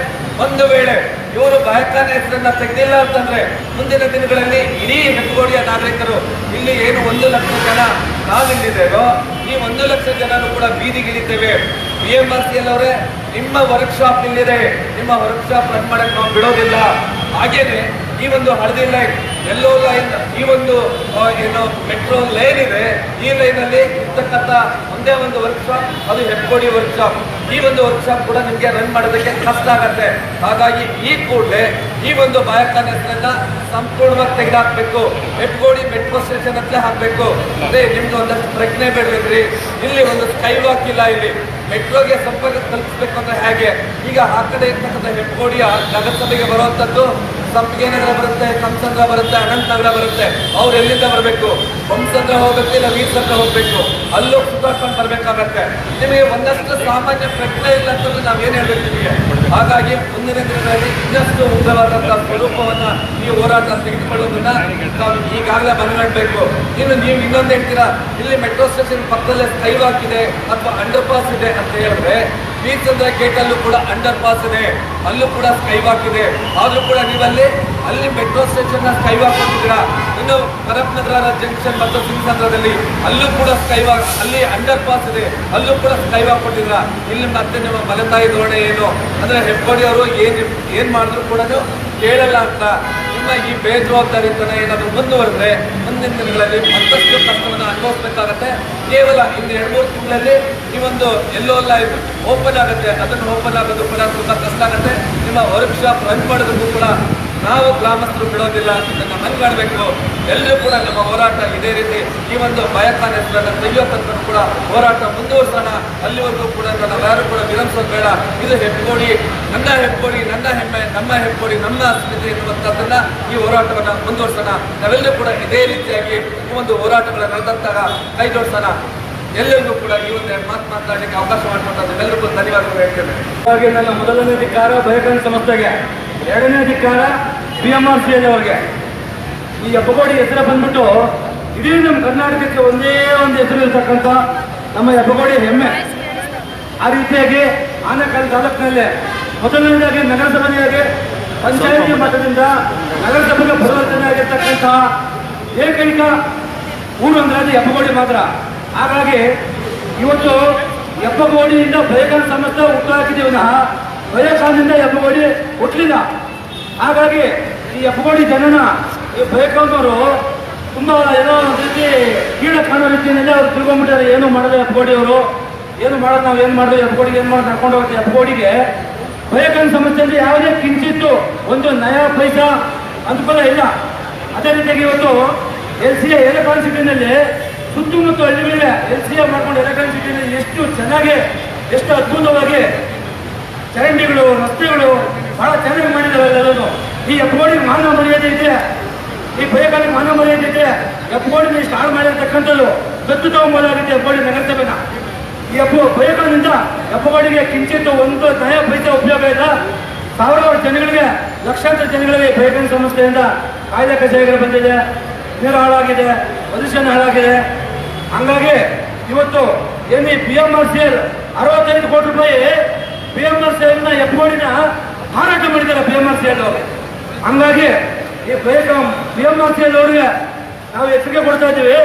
ಒಂದು ವೇಳೆ ಇವರು ಬಾಯಕಾನ ಹೆಸರನ್ನ ತೆಗೆದಿಲ್ಲ ಅಂತಂದ್ರೆ ಮುಂದಿನ ದಿನಗಳಲ್ಲಿ ಇಡೀ ಹೆಗ್ಗೋಡಿಯ ನಾಗರಿಕರು ಇಲ್ಲಿ ಏನು ಒಂದು ಲಕ್ಷ ಜನ ನಾವಿಲ್ಲಿದ್ದೇವೋ, ಈ ಒಂದು ಲಕ್ಷ ಜನರು ಕೂಡ ಬೀದಿಗಿಳಿತೇವೆ. B M R C L ಅವರೇ ನಿಮ್ಮ ವರ್ಕ್ಶಾಪ್ ಇಲ್ಲಿದೆ. ನಿಮ್ಮ ವರ್ಕ್ಶಾಪ್ ರನ್ ಮಾಡಕ್ ನಾವು ಬಿಡೋದಿಲ್ಲ. ಹಾಗೇನೆ ಈ ಒಂದು ಹಳದಿ ಲೈನ್ ಎಲ್ಲೋ ಲೈನ್ ಈ ಒಂದು ಏನು ಮೆಟ್ರೋ ಲೈನ್ ಇದೆ. ಈ ಲೈನ್ ಅಲ್ಲಿ ಇರ್ತಕ್ಕಂಥ ಒಂದೇ ಒಂದು ವರ್ಕ್ಶಾಪ್ ಅದು ಹೆಪ್ಪೋಡಿ ವರ್ಕ್ಶಾಪ್ ಈ ಒಂದು ವರ್ಕ್ಶಾಪ್ ಕೂಡ ನಿಮಗೆ ರನ್ ಮಾಡೋದಕ್ಕೆ ಕಷ್ಟ ಆಗತ್ತೆ. ಹಾಗಾಗಿ ಈ ಕೂಡಲೇ ಈ ಒಂದು ಬಾಯಕಾನ ಹೆಸರನ್ನ ಸಂಪೂರ್ಣವಾಗಿ ತೆಗೆದಾಕ್ಬೇಕು. ಹೆಪ್ಪೋಡಿ ಮೆಟ್ರೋ ಸ್ಟೇಷನ್ ಹತ್ರ ಹಾಕಬೇಕು. ಅದೇ ನಿಮ್ದು ಒಂದಷ್ಟು ಪ್ರಜ್ಞೆ ಬೇಡಬೇಕ್ರಿ ಇಲ್ಲಿ ಒಂದು ಸ್ಕೈ ವಾಕ್ ಇಲ್ಲ ಇಲ್ಲಿ. ಮೆಟ್ರೋಗೆ ಸಂಪರ್ಕ ಕಲ್ಪಿಸ್ಬೇಕು ಅಂದ್ರೆ ಹೇಗೆ? ಈಗ ಆ ಕಡೆ ಇರ್ತಕ್ಕಂಥ ಹೆಪ್ಪೋಡಿಯ ನಗರಸಭೆಗೆ ಬರುವಂತದ್ದು ಸಂಪಿಗೆ ನಗರ ಬರುತ್ತೆ ಕಂಸಂದ್ರ ಬರುತ್ತೆ ಅನಂತ ನಗರ ಬರುತ್ತೆ, ಅವ್ರು ಎಲ್ಲಿಂದ ಬರಬೇಕು? ಕಂಸಂಗ ಹೋಗಬೇಕು ಇಲ್ಲ ವೀರಸಂದ್ರ ಹೋಗ್ಬೇಕು? ಅಲ್ಲೂ ಸುತ್ತಾಡ್ಕೊಂಡು ಬರ್ಬೇಕಾಗತ್ತೆ. ನಿಮಗೆ ಒಂದಷ್ಟು ಸಾಮಾನ್ಯ ಪ್ರಜ್ಞೆ ಇಲ್ಲ ಅಂತಂದ್ರೆ ನಾವೇನ್ ಹೇಳ್ಬೇಕು ನಿಮಗೆ? ಹಾಗಾಗಿ ಮುಂದಿನ ದಿನಗಳಲ್ಲಿ ಇನ್ನಷ್ಟು ಉಗ್ರವಾದಂತಹ ಸ್ವರೂಪವನ್ನ ಈ ಹೋರಾಟ ತೆಗೆದುಕೊಳ್ಳೋದನ್ನ ನಾವು ಈಗಾಗಲೇ ಮಾಡಬೇಕು ಇನ್ನು ನೀವು ಇನ್ನೊಂದು ಹೇಳ್ತೀರಾ, ಇಲ್ಲಿ ಮೆಟ್ರೋ ಸ್ಟೇಷನ್ ಪಕ್ಕದಲ್ಲೇ ಸ್ಕೈ ವಾಕ್ ಇದೆ ಅಥವಾ ಅಂಡರ್ ಪಾಸ್ ಇದೆ ಅಂತ ಹೇಳಿದ್ರೆ ವೀರಚಂದ್ರ ಗೇಟ್ ಅಲ್ಲೂ ಕೂಡ ಅಂಡರ್ ಪಾಸ್ ಇದೆ. ಅಲ್ಲೂ ಕೂಡ ಸ್ಕೈ ವಾಕ್ ಇದೆ. ಆದ್ರೂ ಕೂಡ ನೀವಲ್ಲಿ ಅಲ್ಲಿ ಮೆಟ್ರೋ ಸ್ಟೇಷನ್ನ ಸ್ಕೈ ವಾಕ್ ಕೊಟ್ಟಿದ್ದೀರಾ? ಇನ್ನು ನಗರ ಜಂಕ್ಷನ್ ಮತ್ತು ಸಿಂಗಸಂದ್ರದಲ್ಲಿ ಅಲ್ಲೂ ಕೂಡ ಸ್ಕೈ ವಾಕ್ ಅಲ್ಲಿ ಅಂಡರ್ ಪಾಸ್ ಇದೆ. ಅಲ್ಲೂ ಕೂಡ ಸ್ಕೈ ವಾಕ್ ಕೊಟ್ಟಿದ್ದೀರಾ? ಇಲ್ಲಿ ಮತ್ತೆ ನಿಮ್ಮ ಮಲತಾಯಿ ಧೋರಣೆ ಏನು? ಅಂದ್ರೆ ಹೆಬ್ಬಡಿ ಅವರು ಏನ್ ಏನ್ ಮಾಡಿದ್ರು ಕೂಡ ಕೇಳಲ್ಲ ಅಂತ. ನಿಮ್ಮ ಈ ಬೇಜವಾಬ್ದಾರಿತನ ಏನಾದರೂ ಮುಂದುವರೆದ್ರೆ ಮುಂದಿನ ದಿನಗಳಲ್ಲಿ ಮತ್ತಷ್ಟು ಕಷ್ಟವನ್ನು ಅನುಭವಿಸಬೇಕಾಗತ್ತೆ. ಕೇವಲ ಇನ್ನು ಎರಡು ಮೂರು ತಿಂಗಳಲ್ಲಿ ಈ ಒಂದು ಎಲ್ಲೋ ಲೈಫ್ ಓಪನ್ ಆಗುತ್ತೆ. ಅದನ್ನು ಓಪನ್ ಆಗೋದು ಕೂಡ ತುಂಬ ಕಷ್ಟ ಆಗುತ್ತೆ. ನಿಮ್ಮ ವರ್ಕ್ಶಾಪ್ ರನ್ ಮಾಡೋದಕ್ಕೂ ಕೂಡ ನಾವು ಗ್ರಾಮಸ್ಥರು ಬಿಡೋದಿಲ್ಲ ಅಂತ ಇದನ್ನ ಮಾಡಬೇಕು ಎಲ್ಲರೂ ಕೂಡ ನಮ್ಮ ಹೋರಾಟ ಇದೇ ರೀತಿ. ಈ ಒಂದು ಭಯಕಾನ ಹೆಸರನ್ನು ತೆಗೆಯೋ ಕೂಡ ಹೋರಾಟ ಮುಂದುವರಿಸೋಣ. ಅಲ್ಲಿವರೆಗೂ ಕೂಡ ನಾವ್ಯಾರು ಕೂಡ ವಿರಮಿಸೋದು ಬೇಡ. ಇದು ಹೆಬ್ಬಗೋಡಿ ನನ್ನ ಹೆಬ್ಬಗೋಡಿ ನನ್ನ ಹೆಮ್ಮೆ, ನಮ್ಮ ಹೆಬ್ಬಗೋಡಿ ನಮ್ಮ ಅಸ್ಮಿತೆ ಎನ್ನುವಂಥದ್ದನ್ನ ಈ ಹೋರಾಟವನ್ನು ಮುಂದುವರಿಸೋಣ. ನಾವೆಲ್ಲರೂ ಕೂಡ ಇದೇ ರೀತಿಯಾಗಿ ಈ ಒಂದು ಹೋರಾಟಗಳ ನಡೆದಂತಾಗ ಕೈ ಜೋಡಿಸೋಣ ಎಲ್ಲರಿಗೂ ಕೂಡ ಈ ಒಂದು ಮಾತು ಮಾತಾಡಲಿಕ್ಕೆ ಅವಕಾಶ ಮಾಡಿಕೊಟ್ಟ ಎಲ್ಲರಿಗೂ ಧನ್ಯವಾದಗಳು ಹೇಳ್ತೇನೆ. ಹಾಗೆ ನನ್ನ ಮೊದಲನೇ ಅಧಿಕಾರ ಬಯಕನ್ ಸಂಸ್ಥೆಗೆ ಎರಡನೇ ಧಿಕ್ಕಾರ ಪಿ ಎಂ ಆರ್ ಸಿ ಅವರಿಗೆ. ಈ ಹೆಬ್ಬಗೋಡಿ ಹೆಸರು ಬಂದ್ಬಿಟ್ಟು ಇಡೀ ನಮ್ಮ ಕರ್ನಾಟಕಕ್ಕೆ ಒಂದೇ ಒಂದು ಹೆಸರು ಇರ್ತಕ್ಕಂಥ ನಮ್ಮ ಹೆಬ್ಬಗೋಡಿ ಹೆಮ್ಮೆ ಆ ರೀತಿಯಾಗಿ ಆನೇಕಲ್ ತಾಲೂಕಿನಲ್ಲಿ ಮೊದಲನೇದಾಗಿ ನಗರಸಭೆಯಾಗಿ ಪಂಚಾಯತಿ ಮಟ್ಟದಿಂದ ನಗರಸಭೆಗೆ ಪರಿವರ್ತನೆ ಆಗಿರ್ತಕ್ಕಂತಹ ಏಕೈಕ ಊರು ಅಂದ್ರೆ ಅದು ಹೆಬ್ಬಗೋಡಿ ಮಾತ್ರ. ಹಾಗಾಗಿ ಇವತ್ತು ಹೆಬ್ಬಗೋಡಿಯಿಂದ ಬೇಗ ಸಮಸ್ಯೆ ಹುಟ್ಟು ಹಾಕಿದ್ದೀವಿ ವಿನಃ ಬಯಕಾನಿಂದ ಹೆಬ್ಬಗೋಡಿ ಹುಟ್ಟಲಿಲ್ಲ ಹಾಗಾಗಿ ಈ ಹೆಬ್ಬಗೋಡಿ ಜನನ ಈ ಬಯಕಾನವರು ತುಂಬಾ ಏನೋ ಒಂದು ರೀತಿ ಕೀಳ ಕಾಣೋ ರೀತಿಯಲ್ಲಿ ಅವ್ರು ತಿಳ್ಕೊಂಡ್ಬಿಟ್ಟಾರೆ. ಏನು ಮಾಡೋದು ಹೆಬ್ಬಗೋಡಿ ಅವರು? ಏನು ಮಾಡೋದು ನಾವು ಏನು ಮಾಡೋದು ಹೆಬ್ಬಗೋಡಿಗೆ ಏನು ಮಾಡೋದು? ನಡ್ಕೊಂಡು ಹೋಗುತ್ತೆ ಹೆಬ್ಬಗೋಡಿಗೆ ಬೈಕನ್ ಸಮಸ್ಯೆಯಲ್ಲಿ ಯಾವುದೇ ಕಿಂಚಿತ್ತು ಒಂದು ನಯ ಪೈಸಾ ಅನುಕೂಲ ಇಲ್ಲ. ಅದೇ ರೀತಿಯಾಗಿ ಇವತ್ತು ಎಲ್ ಸಿ ಎಲೆಕ್ಟ್ರಾನಿಕ್ ಸಿಟಿನಲ್ಲಿ ಸುತ್ತಮುತ್ತ ಹಳ್ಳಿಗಳಿಗೆ ಎಲ್ ಸಿ ಎ ಮಾಡ್ಕೊಂಡು ಎಲೆಕ್ಟ್ರಾನಿಕ್ ಸಿಟಿನಲ್ಲಿ ಎಷ್ಟು ಚೆನ್ನಾಗಿ, ಎಷ್ಟು ಅದ್ಭುತವಾಗಿ ಚರಂಡಿಗಳು, ರಸ್ತೆಗಳು ಬಹಳ ಚೆನ್ನಾಗಿ ಮಾಡಿದ್ದಾವೆಲ್ಲರೂ ಈ ಎಪ್ಪಗೋಡಿಗೆ ಮಾನವ ಮರ್ಯಾದೆ ಇದೆ. ಈ ಬಯಕಾಲಿಗೆ ಮಾನವ ಮರ್ಯಾದೆ ಇದೆ. ಎಪ್ಪಗೋಡಿನ ಇಷ್ಟು ಹಾಳು ಮಾಡಿರ್ತಕ್ಕಂಥದ್ದು ದತ್ತು ತಗೊಂಬೋದಾಗುತ್ತೆ ಎಪ್ಪಗೋಡಿ ನಗರಸಭೆನ. ಈ ಎಪ್ಪು ಬಯಕಾಲಿನಿಂದ ಎಪ್ಪಗೋಡಿಗೆ ಕಿಂಚಿತ್ತು ಒಂದು ದಯ ಪೈಸೆ ಉಪಯೋಗ ಇಲ್ಲ. ಸಾವಿರಾರು ಜನಗಳಿಗೆ, ಲಕ್ಷಾಂತರ ಜನಗಳಿಗೆ ಬಯಕಾನ ಸಂಸ್ಥೆಯಿಂದ ಕಾಯ್ದೆ ಕಚೇರಿಗಳು ಬಂದಿದೆ. ನೀರು ಹಾಳಾಗಿದೆ ಪೊಲ್ಯೂಷನ್ ಹಾಳಾಗಿದೆ. ಹಂಗಾಗಿ ಇವತ್ತು ಏನು P M R C L ಅರವತ್ತೈದು ಕೋಟಿ ರೂಪಾಯಿ ಪಿ ಎಂ ಆರ್ ಸಿ ಎಲ್ನ ಎಫ್ಗೋಡಿನ ಹಾರಾಟ ಮಾಡಿದ್ದಾರೆ ಪಿ ಎಂ ಆರ್ ಸಿ ಅವರು ಹಂಗಾಗಿ ಈ ಬೇಗ ಪಿ ಎಂ ಆರ್ ಸಿ ಅವ್ರಿಗೆ ನಾವು ಎಚ್ಚರಿಕೆ ಕೊಡ್ತಾ ಇದ್ದೀವಿ.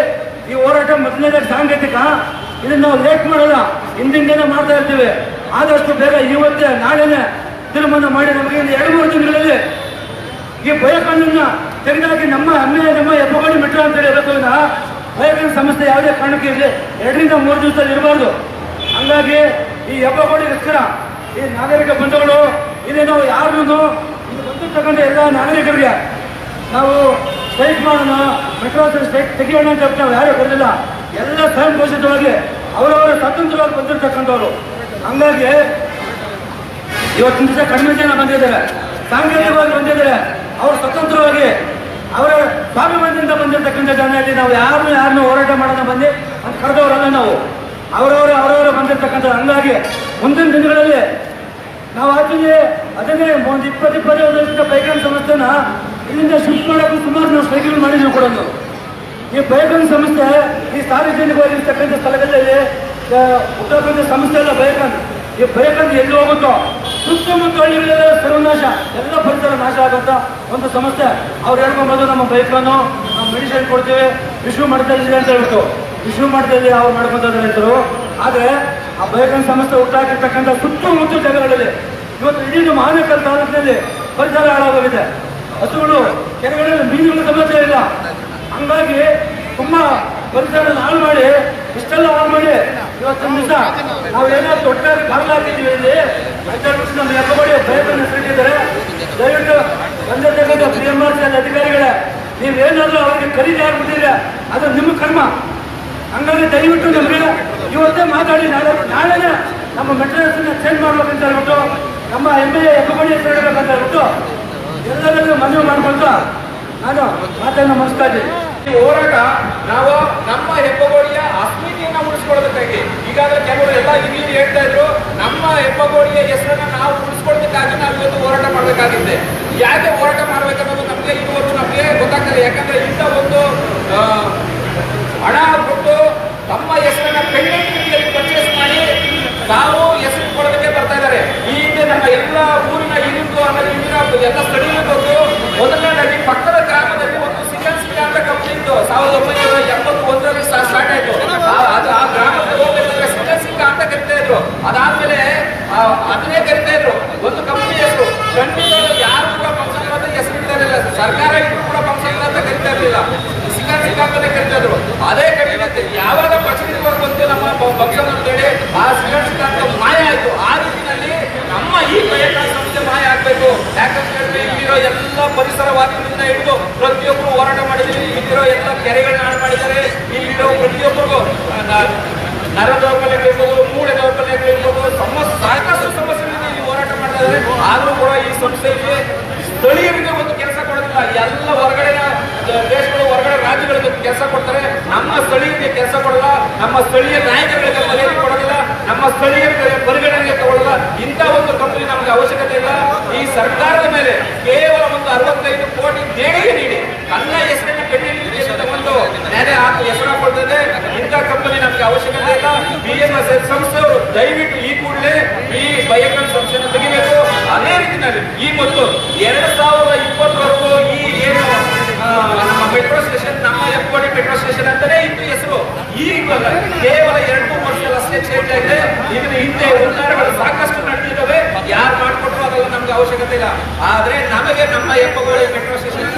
ಈ ಹೋರಾಟ ಮೊದಲನೇದಾಗಿ ಸಾಂಕೇತಿಕ. ಇದನ್ನ ನಾವು ಲೇಟ್ ಮಾಡಲ್ಲ ಹಿಂದಿನ ದಿನ ಮಾಡ್ತಾ ಇರ್ತೀವಿ. ಆದಷ್ಟು ಬೇಗ ಇವತ್ತೇ, ನಾಳೆನೆ ತೀರ್ಮಾನ ಮಾಡಿ ನಮಗೆ ಎರಡು ಮೂರು ದಿನಗಳಲ್ಲಿ ಈ ಭಯಕಣ್ಣನ್ನ ತೆಗೆದಾಕಿ ನಮ್ಮ ಅಮ್ಮೆ ನಮ್ಮ ಎಪ್ಪಗೋಡಿ ಮಿಟ್ರ ಅಂತ ಇರಬೇಕು ವಿನಃ ಭಯಕಣ್ಣ ಸಮಸ್ಯೆ ಯಾವುದೇ ಕಾರಣಕ್ಕೆ ಇರಲಿ. ಎರಡರಿಂದ ಮೂರು ದಿವಸದಲ್ಲಿ ಇರಬಾರ್ದು. ಹಂಗಾಗಿ ಈ ಹೆಬ್ಬಗೋಡಿಗೋಸ್ಕರ ಈ ನಾಗರಿಕ ಬಂಧುಗಳು ನಾವು ಯಾರನ್ನು ಬಂದು ಬಂದಿರ್ತಕ್ಕಂಥ ಎಲ್ಲ ನಾಗರಿಕರಿಗೆ. ನಾವು ಸ್ಟ್ರೈಕ್ ಮಾಡೋಣ ಮೆಟ್ರೋ ಸ್ಟ್ರೈಕ್ ತೆಗಿಯೋಣ ಅಂತ ನಾವು ಯಾರೂ ಬಂದಿಲ್ಲ ಎಲ್ಲ ಸ್ವಯಂ ಘೋಷಿತವಾಗಿ ಅವರವರ ಸ್ವತಂತ್ರವಾಗಿ ಬಂದಿರ್ತಕ್ಕಂಥವ್ರು. ಹಂಗಾಗಿ ಇವತ್ತಿನ ದಿವಸ ಕಡಿಮೆ ಜನ ಬಂದಿದ್ದಾರೆ. ಸಾಂಕೇತಿಕವಾಗಿ ಬಂದಿದ್ದಾರೆ. ಅವರು ಸ್ವತಂತ್ರವಾಗಿ ಅವರ ಸ್ವಾಭಿಮಾನದಿಂದ ಬಂದಿರತಕ್ಕಂಥ ಜನರಲ್ಲಿ ನಾವು ಯಾರನ್ನು ಯಾರನ್ನು ಹೋರಾಟ ಮಾಡೋಣ ಬಂದು ಅಂತ ಕರೆದವರಲ್ಲ ನಾವು. ಅವರವರು ಅವರವರು ಬಂದಿರತಕ್ಕಂಥ ಹಂಗಾಗಿ ಮುಂದಿನ ದಿನಗಳಲ್ಲಿ ನಾವು ಆಕ್ಚುಲಿ ಅದನ್ನೇ ಒಂದು ಇಪ್ಪತ್ತು ಇಪ್ಪತ್ತೈದು ವರ್ಷದಿಂದ ಬೈಕನ್ ಸಂಸ್ಥೆನ ಇಲ್ಲಿಂದ ಶಿಫ್ಟ್ ಮಾಡೋಕ್ಕೂ ಸುಮಾರು ನಾವು ಸೈಕಲ್ ಮಾಡಿದ್ವಿ ಕೂಡ. ಈ ಬೈಕನ್ ಸಂಸ್ಥೆ ಈ ಸಾರ್ವಜನಿಕವಾಗಿರ್ತಕ್ಕಂಥ ಸ್ಥಳಗಳಲ್ಲಿ ಪ್ರದೇಶ ಸಂಸ್ಥೆ ಅಲ್ಲ ಬೈಕನ್. ಈ ಬೈಕನ್ ಎಲ್ಲಿ ಹೋಗುತ್ತೋ, ಸುತ್ತಮುತ್ತ ಹಳ್ಳಿಗಳೆಲ್ಲ ಸರ್ವನಾಶ, ಎಲ್ಲ ಪರಿಸರ ನಾಶ ಆಗುತ್ತ ಒಂದು ಸಮಸ್ಯೆ. ಅವ್ರು ಹೇಳ್ಕೊಂಬೋದು ನಮ್ಮ ಬೈಕನ್ನು ನಾವು ಮೆಡಿಸಿನ್ ಕೊಡ್ತೀವಿ ಇಶ್ಯೂ ಮಾಡ್ತಾ ಇದ್ದೀವಿ ಅಂತ ಹೇಳ್ಬಿಟ್ಟು. ಇಶ್ಯೂ ಮಠದಲ್ಲಿ ಅವ್ರು ಮಾಡ್ಕೊಂತ ರೈತರು. ಆದರೆ ಆ ಬೈಕನ್ ಸಮಸ್ಯೆ ಹುಟ್ಟಾಕಿರ್ತಕ್ಕಂಥ ಸುತ್ತಮುತ್ತ ಜಾಗಗಳಲ್ಲಿ ಇವತ್ತು ಇಡೀ ಮಹಾನಗರ ತಾಲೂಕಿನಲ್ಲಿ ಪರಿಸರ ಹಾಳಾಗೋಗಿದೆ. ಹಸುಗಳು ಕೆರೆಗಳಲ್ಲಿ ಮೀನುಗಳ ಸಮಸ್ಯೆ ಇಲ್ಲ. ಹಂಗಾಗಿ ತುಂಬಾ ಪರಿಸರ ಹಾಳು ಮಾಡಿ, ಇಷ್ಟೆಲ್ಲ ಹಾಳು ಮಾಡಿ ಇವತ್ತು ದಿವಸ ನಾವು ಏನೋ ದೊಡ್ಡ ಕಾರಣ ಹಾಕಿದ್ದೀವಿ ಇಲ್ಲಿ. ನಮ್ಮ ಎಕ್ಕಬಡಿ ಪ್ರಯತ್ನ ಸೃಷ್ಟಿದ್ದಾರೆ ದಯವಿಟ್ಟು ಬಂದಿರ್ತಕ್ಕಂಥ ಪಿ ಎಂ ಆರ್ ಸಿ ಅಧಿಕಾರಿಗಳೇ ನೀವೇನಾದ್ರೂ ಅವರಿಗೆ ಖರೀದಿ ಆಗ್ಬಿಟ್ಟಿದ್ರೆ ಅದು ನಿಮ್ಮ ಕರ್ಮ. ಹಂಗಾಗಿ ದಯವಿಟ್ಟು ನಮಗೆ ಇವತ್ತೇ ಮಾತಾಡಿ, ನಾಳೆ ನಾಳೆನೇ ನಮ್ಮ ಮೆಟ್ರಿಯಲ್ಸನ್ನ ಚೇಂಜ್ ಮಾಡ್ಬೇಕಂತ ಹೇಳ್ಬಿಟ್ಟು, ನಮ್ಮ ಎಂ ಎ ಹೆಸರು ಇಡಬೇಕಂತ ಹೇಳ್ಬಿಟ್ಟು ಎಲ್ಲರಿಗೂ ಮನವಿ ಮಾಡ್ಕೊಂತ ನಾನು ಮಾತನ್ನು ಮುಗಿಸ್ತಾ ಇದ್ದೀನಿ. ಈ ಹೋರಾಟ ನಾವು ನಮ್ಮ ಹೆಬ್ಬಗೋಡಿಯ ಅಸ್ಮಿತೆಯನ್ನ ಉಳಿಸ್ಕೊಳ್ಳೋದಕ್ಕಾಗಿ. ಈಗಾಗಲೇ ಕೆಲವರು ಎಲ್ಲ ಹಿರಿಯರು ಹೇಳ್ತಾ ಇದ್ರು, ನಮ್ಮ ಹೆಬ್ಬಗೋಡಿಯ ಹೆಸರನ್ನ ನಾವು ಉಳಿಸ್ಕೊಳ್ಳೋದಕ್ಕಾಗಿ ನಾವು ಇವತ್ತು ಹೋರಾಟ ಮಾಡಬೇಕಾಗಿದೆ. ಯಾಕೆ ಹೋರಾಟ ಮಾಡ್ಬೇಕನ್ನೋದು ನಮಗೆ ಇವತ್ತು ನಮಗೆ ಗೊತ್ತಾಗ್ತದೆ ಯಾಕಂದ್ರೆ ಇಂಥ ಒಂದು ಹಣ ಕೊಟ್ಟು ತಮ್ಮ ಹೆಸರನ್ನ ಪೆಂಡೆಂಟ್ ರೀತಿಯಲ್ಲಿ ಪರ್ಚೇಸ್ ಮಾಡಿ ತಾವು ಕೊಡೋದಕ್ಕೆ ಬರ್ತಾ ಇದ್ದಾರೆ. ಈ ಹಿಂದೆ ನಮ್ಮ ಎಲ್ಲ ಊರಿನ ಇರಿಂದು ಆಮೇಲೆ ಹಿಂದಿನ ಎಲ್ಲ ಸ್ಥಳೀಯರು ಬಂದು ಮೊದಲನೇದಾಗಿ ಪಕ್ಕದ ಗ್ರಾಮದಲ್ಲಿ ಒಂದು ಸಿಕನ್ ಸಿಕ್ಕ ಅಂತ ಕಂಪ್ನಿ ಇತ್ತು. ಸಾವಿರದ ಒಂಬೈನೂರ ಎಂಬತ್ತು ಒಂದರಲ್ಲಿ ಸ್ಟಾರ್ಟ್ ಆಯ್ತು. ಅದು ಆ ಗ್ರಾಮಕ್ಕೆ ಹೋಗ್ಬೇಕಾದ್ರೆ ಸಿಕನ್ ಸಿಕ್ಕ ಅಂತ ಕರಿತಾ ಇದ್ರು. ಅದಾದ್ಮೇಲೆ ಅದನ್ನೇ ಕರಿತಾ ಇದ್ರು. ಒಂದು ಕಂಪ್ನಿ ಹೆಸರು. ಖಂಡಿತ ಯಾರು ಕೂಡ ಪಂಚಾಂಗ ಹೆಸರು ಇರಲಿಲ್ಲ ಸರ್ಕಾರ ಇದ್ರು ಕೂಡ ಫಂಕ್ಷನ್ ಅಂತ ಕರಿತಾ ಇರಲಿಲ್ಲ. ಸಿಕನ್ ಸಿಕ್ಕ ಅಂತಾನೆ ಕರಿತಾ ಇದ್ರು. ಅದೇ ಕಡಿಮೆ ಯಾವಾಗ ಪಕ್ಷದ ಅಂತೇಳಿ ಆ ಸಿಕ್ಕ ಮಾಯ ಆಯ್ತು. ಆ ರೀತಿಯಲ್ಲಿ ನಮ್ಮ ಈ ಪ್ರಯತ್ನ ಸಂಸ್ಥೆ ಮಾಯ ಆಗ್ಬೇಕು. ಯಾಕಂತ ಇಲ್ಲಿರೋ ಎಲ್ಲ ಪರಿಸರವಾದಿಗಳಿಂದ ಹಿಡಿದು ಪ್ರತಿಯೊಬ್ಬರು ಹೋರಾಟ ಮಾಡಿದ್ದೀವಿ ಇಲ್ಲಿರೋ ಎಲ್ಲ ಕೆರೆಗಳನ್ನ ಹಾಳು ಮಾಡಿದ್ದಾರೆ. ಇಲ್ಲಿರೋ ಪ್ರತಿಯೊಬ್ಬರಿಗೂ ನರ ದೌರ್ಬಲ್ಯಗಳಿರ್ಬೋದು, ಮೂಳೆ ದೌರ್ಬಲ್ಯಗಳಿರ್ಬೋದು ಸಮಸ್ಯೆ ಸಾಕಷ್ಟು ಸಮಸ್ಯೆಗಳಿಂದ ಇಲ್ಲಿ ಹೋರಾಟ ಮಾಡ್ತಾ ಇದ್ದಾರೆ. ಆದ್ರೂ ಕೂಡ ಈ ಸಂಸ್ಥೆಯಲ್ಲಿ ಸ್ಥಳೀಯರಿಗೆ ಒಂದು ಕೆಲಸ ಕೊಡೋದಿಲ್ಲ. ಎಲ್ಲ ಹೊರಗಡೆ ದೇಶಗಳು ಹೊರಗಡೆ ರಾಜ್ಯಗಳಿಗೆ ಕೆಲಸ ಕೊಡ್ತಾರೆ. ನಮ್ಮ ಸ್ಥಳೀಯರಿಗೆ ಕೆಲಸ ಕೊಡಲ್ಲ. ನಮ್ಮ ಸ್ಥಳೀಯ ನಾಯಕರಿಗೆ ಮರ್ಯಾದೆ ಕೊಡೋದಿಲ್ಲ. ನಮ್ಮ ಸ್ಥಳೀಯ ಪರಿಗಣನೆಗೆ ತಗೊಳ್ಳಲ್ಲ. ಇಂಥ ಒಂದು ಕಂಪನಿ ನಮಗೆ ಅವಶ್ಯಕತೆ ಇಲ್ಲ. ಈ ಸರ್ಕಾರದ ಮೇಲೆ ಕೇವಲ ಒಂದು ಅರವತ್ತೈದು ಕೋಟಿ ದೇಣಿಗೆ ನೀಡಿ. ನನ್ನ ಹೆಸರಿನ ಕಟ್ಟಿ ಒಂದು ನೆಲೆ ಹಾಕಿ ಹೆಸರು ಕೊಡ್ತದೆ ಇಂಥ ಕಂಪನಿ ನಮಗೆ ಅವಶ್ಯಕತೆ ಇಲ್ಲ. ಬಿ ಎಂ ಎಸ್ ಸಂಸ್ಥೆಯವರು ದಯವಿಟ್ಟು ಈ ಕೂಡಲೇ ಈ ಬೈಎಂಎಲ್ ಸಂಸ್ಥೆಯನ್ನು ತೆಗಿಬೇಕು. ಅದೇ ರೀತಿಯಲ್ಲಿ ಈ ಮೊದಲು ಎರಡು ಸಾವಿರದ ಇಪ್ಪತ್ತರವರೆಗೂ ಈ ಏನು ನಮ್ಮ ಮೆಟ್ರೋ ಸ್ಟೇಷನ್ ನಮ್ಮ ಎಪ್ಪಡಿ ಮೆಟ್ರೋ ಸ್ಟೇಷನ್ ಅಂತಾನೆ ಇತ್ತು ಹೆಸರು. ಈಗ ಕೇವಲ ಎರಡು, ಮೂರು ವರ್ಷದಲ್ಲಿ ಅಷ್ಟೇ ಚೇಂಜ್ ಆಗಿದೆ ಇದನ್ನ ಹಿಂದೆ ಉದ್ದಾರಗಳು ಸಾಕಷ್ಟು ನಡೆದಿದ್ದಾವೆ. ಯಾರು ಮಾಡ್ಕೊಟ್ರು ಅದೆಲ್ಲ ನಮ್ಗೆ ಅವಶ್ಯಕತೆ ಇಲ್ಲ. ಆದ್ರೆ ನಮಗೆ ನಮ್ಮ ಎಪ್ಪಗೋಳಿ ಮೆಟ್ರೋ ಸ್ಟೇಷನ್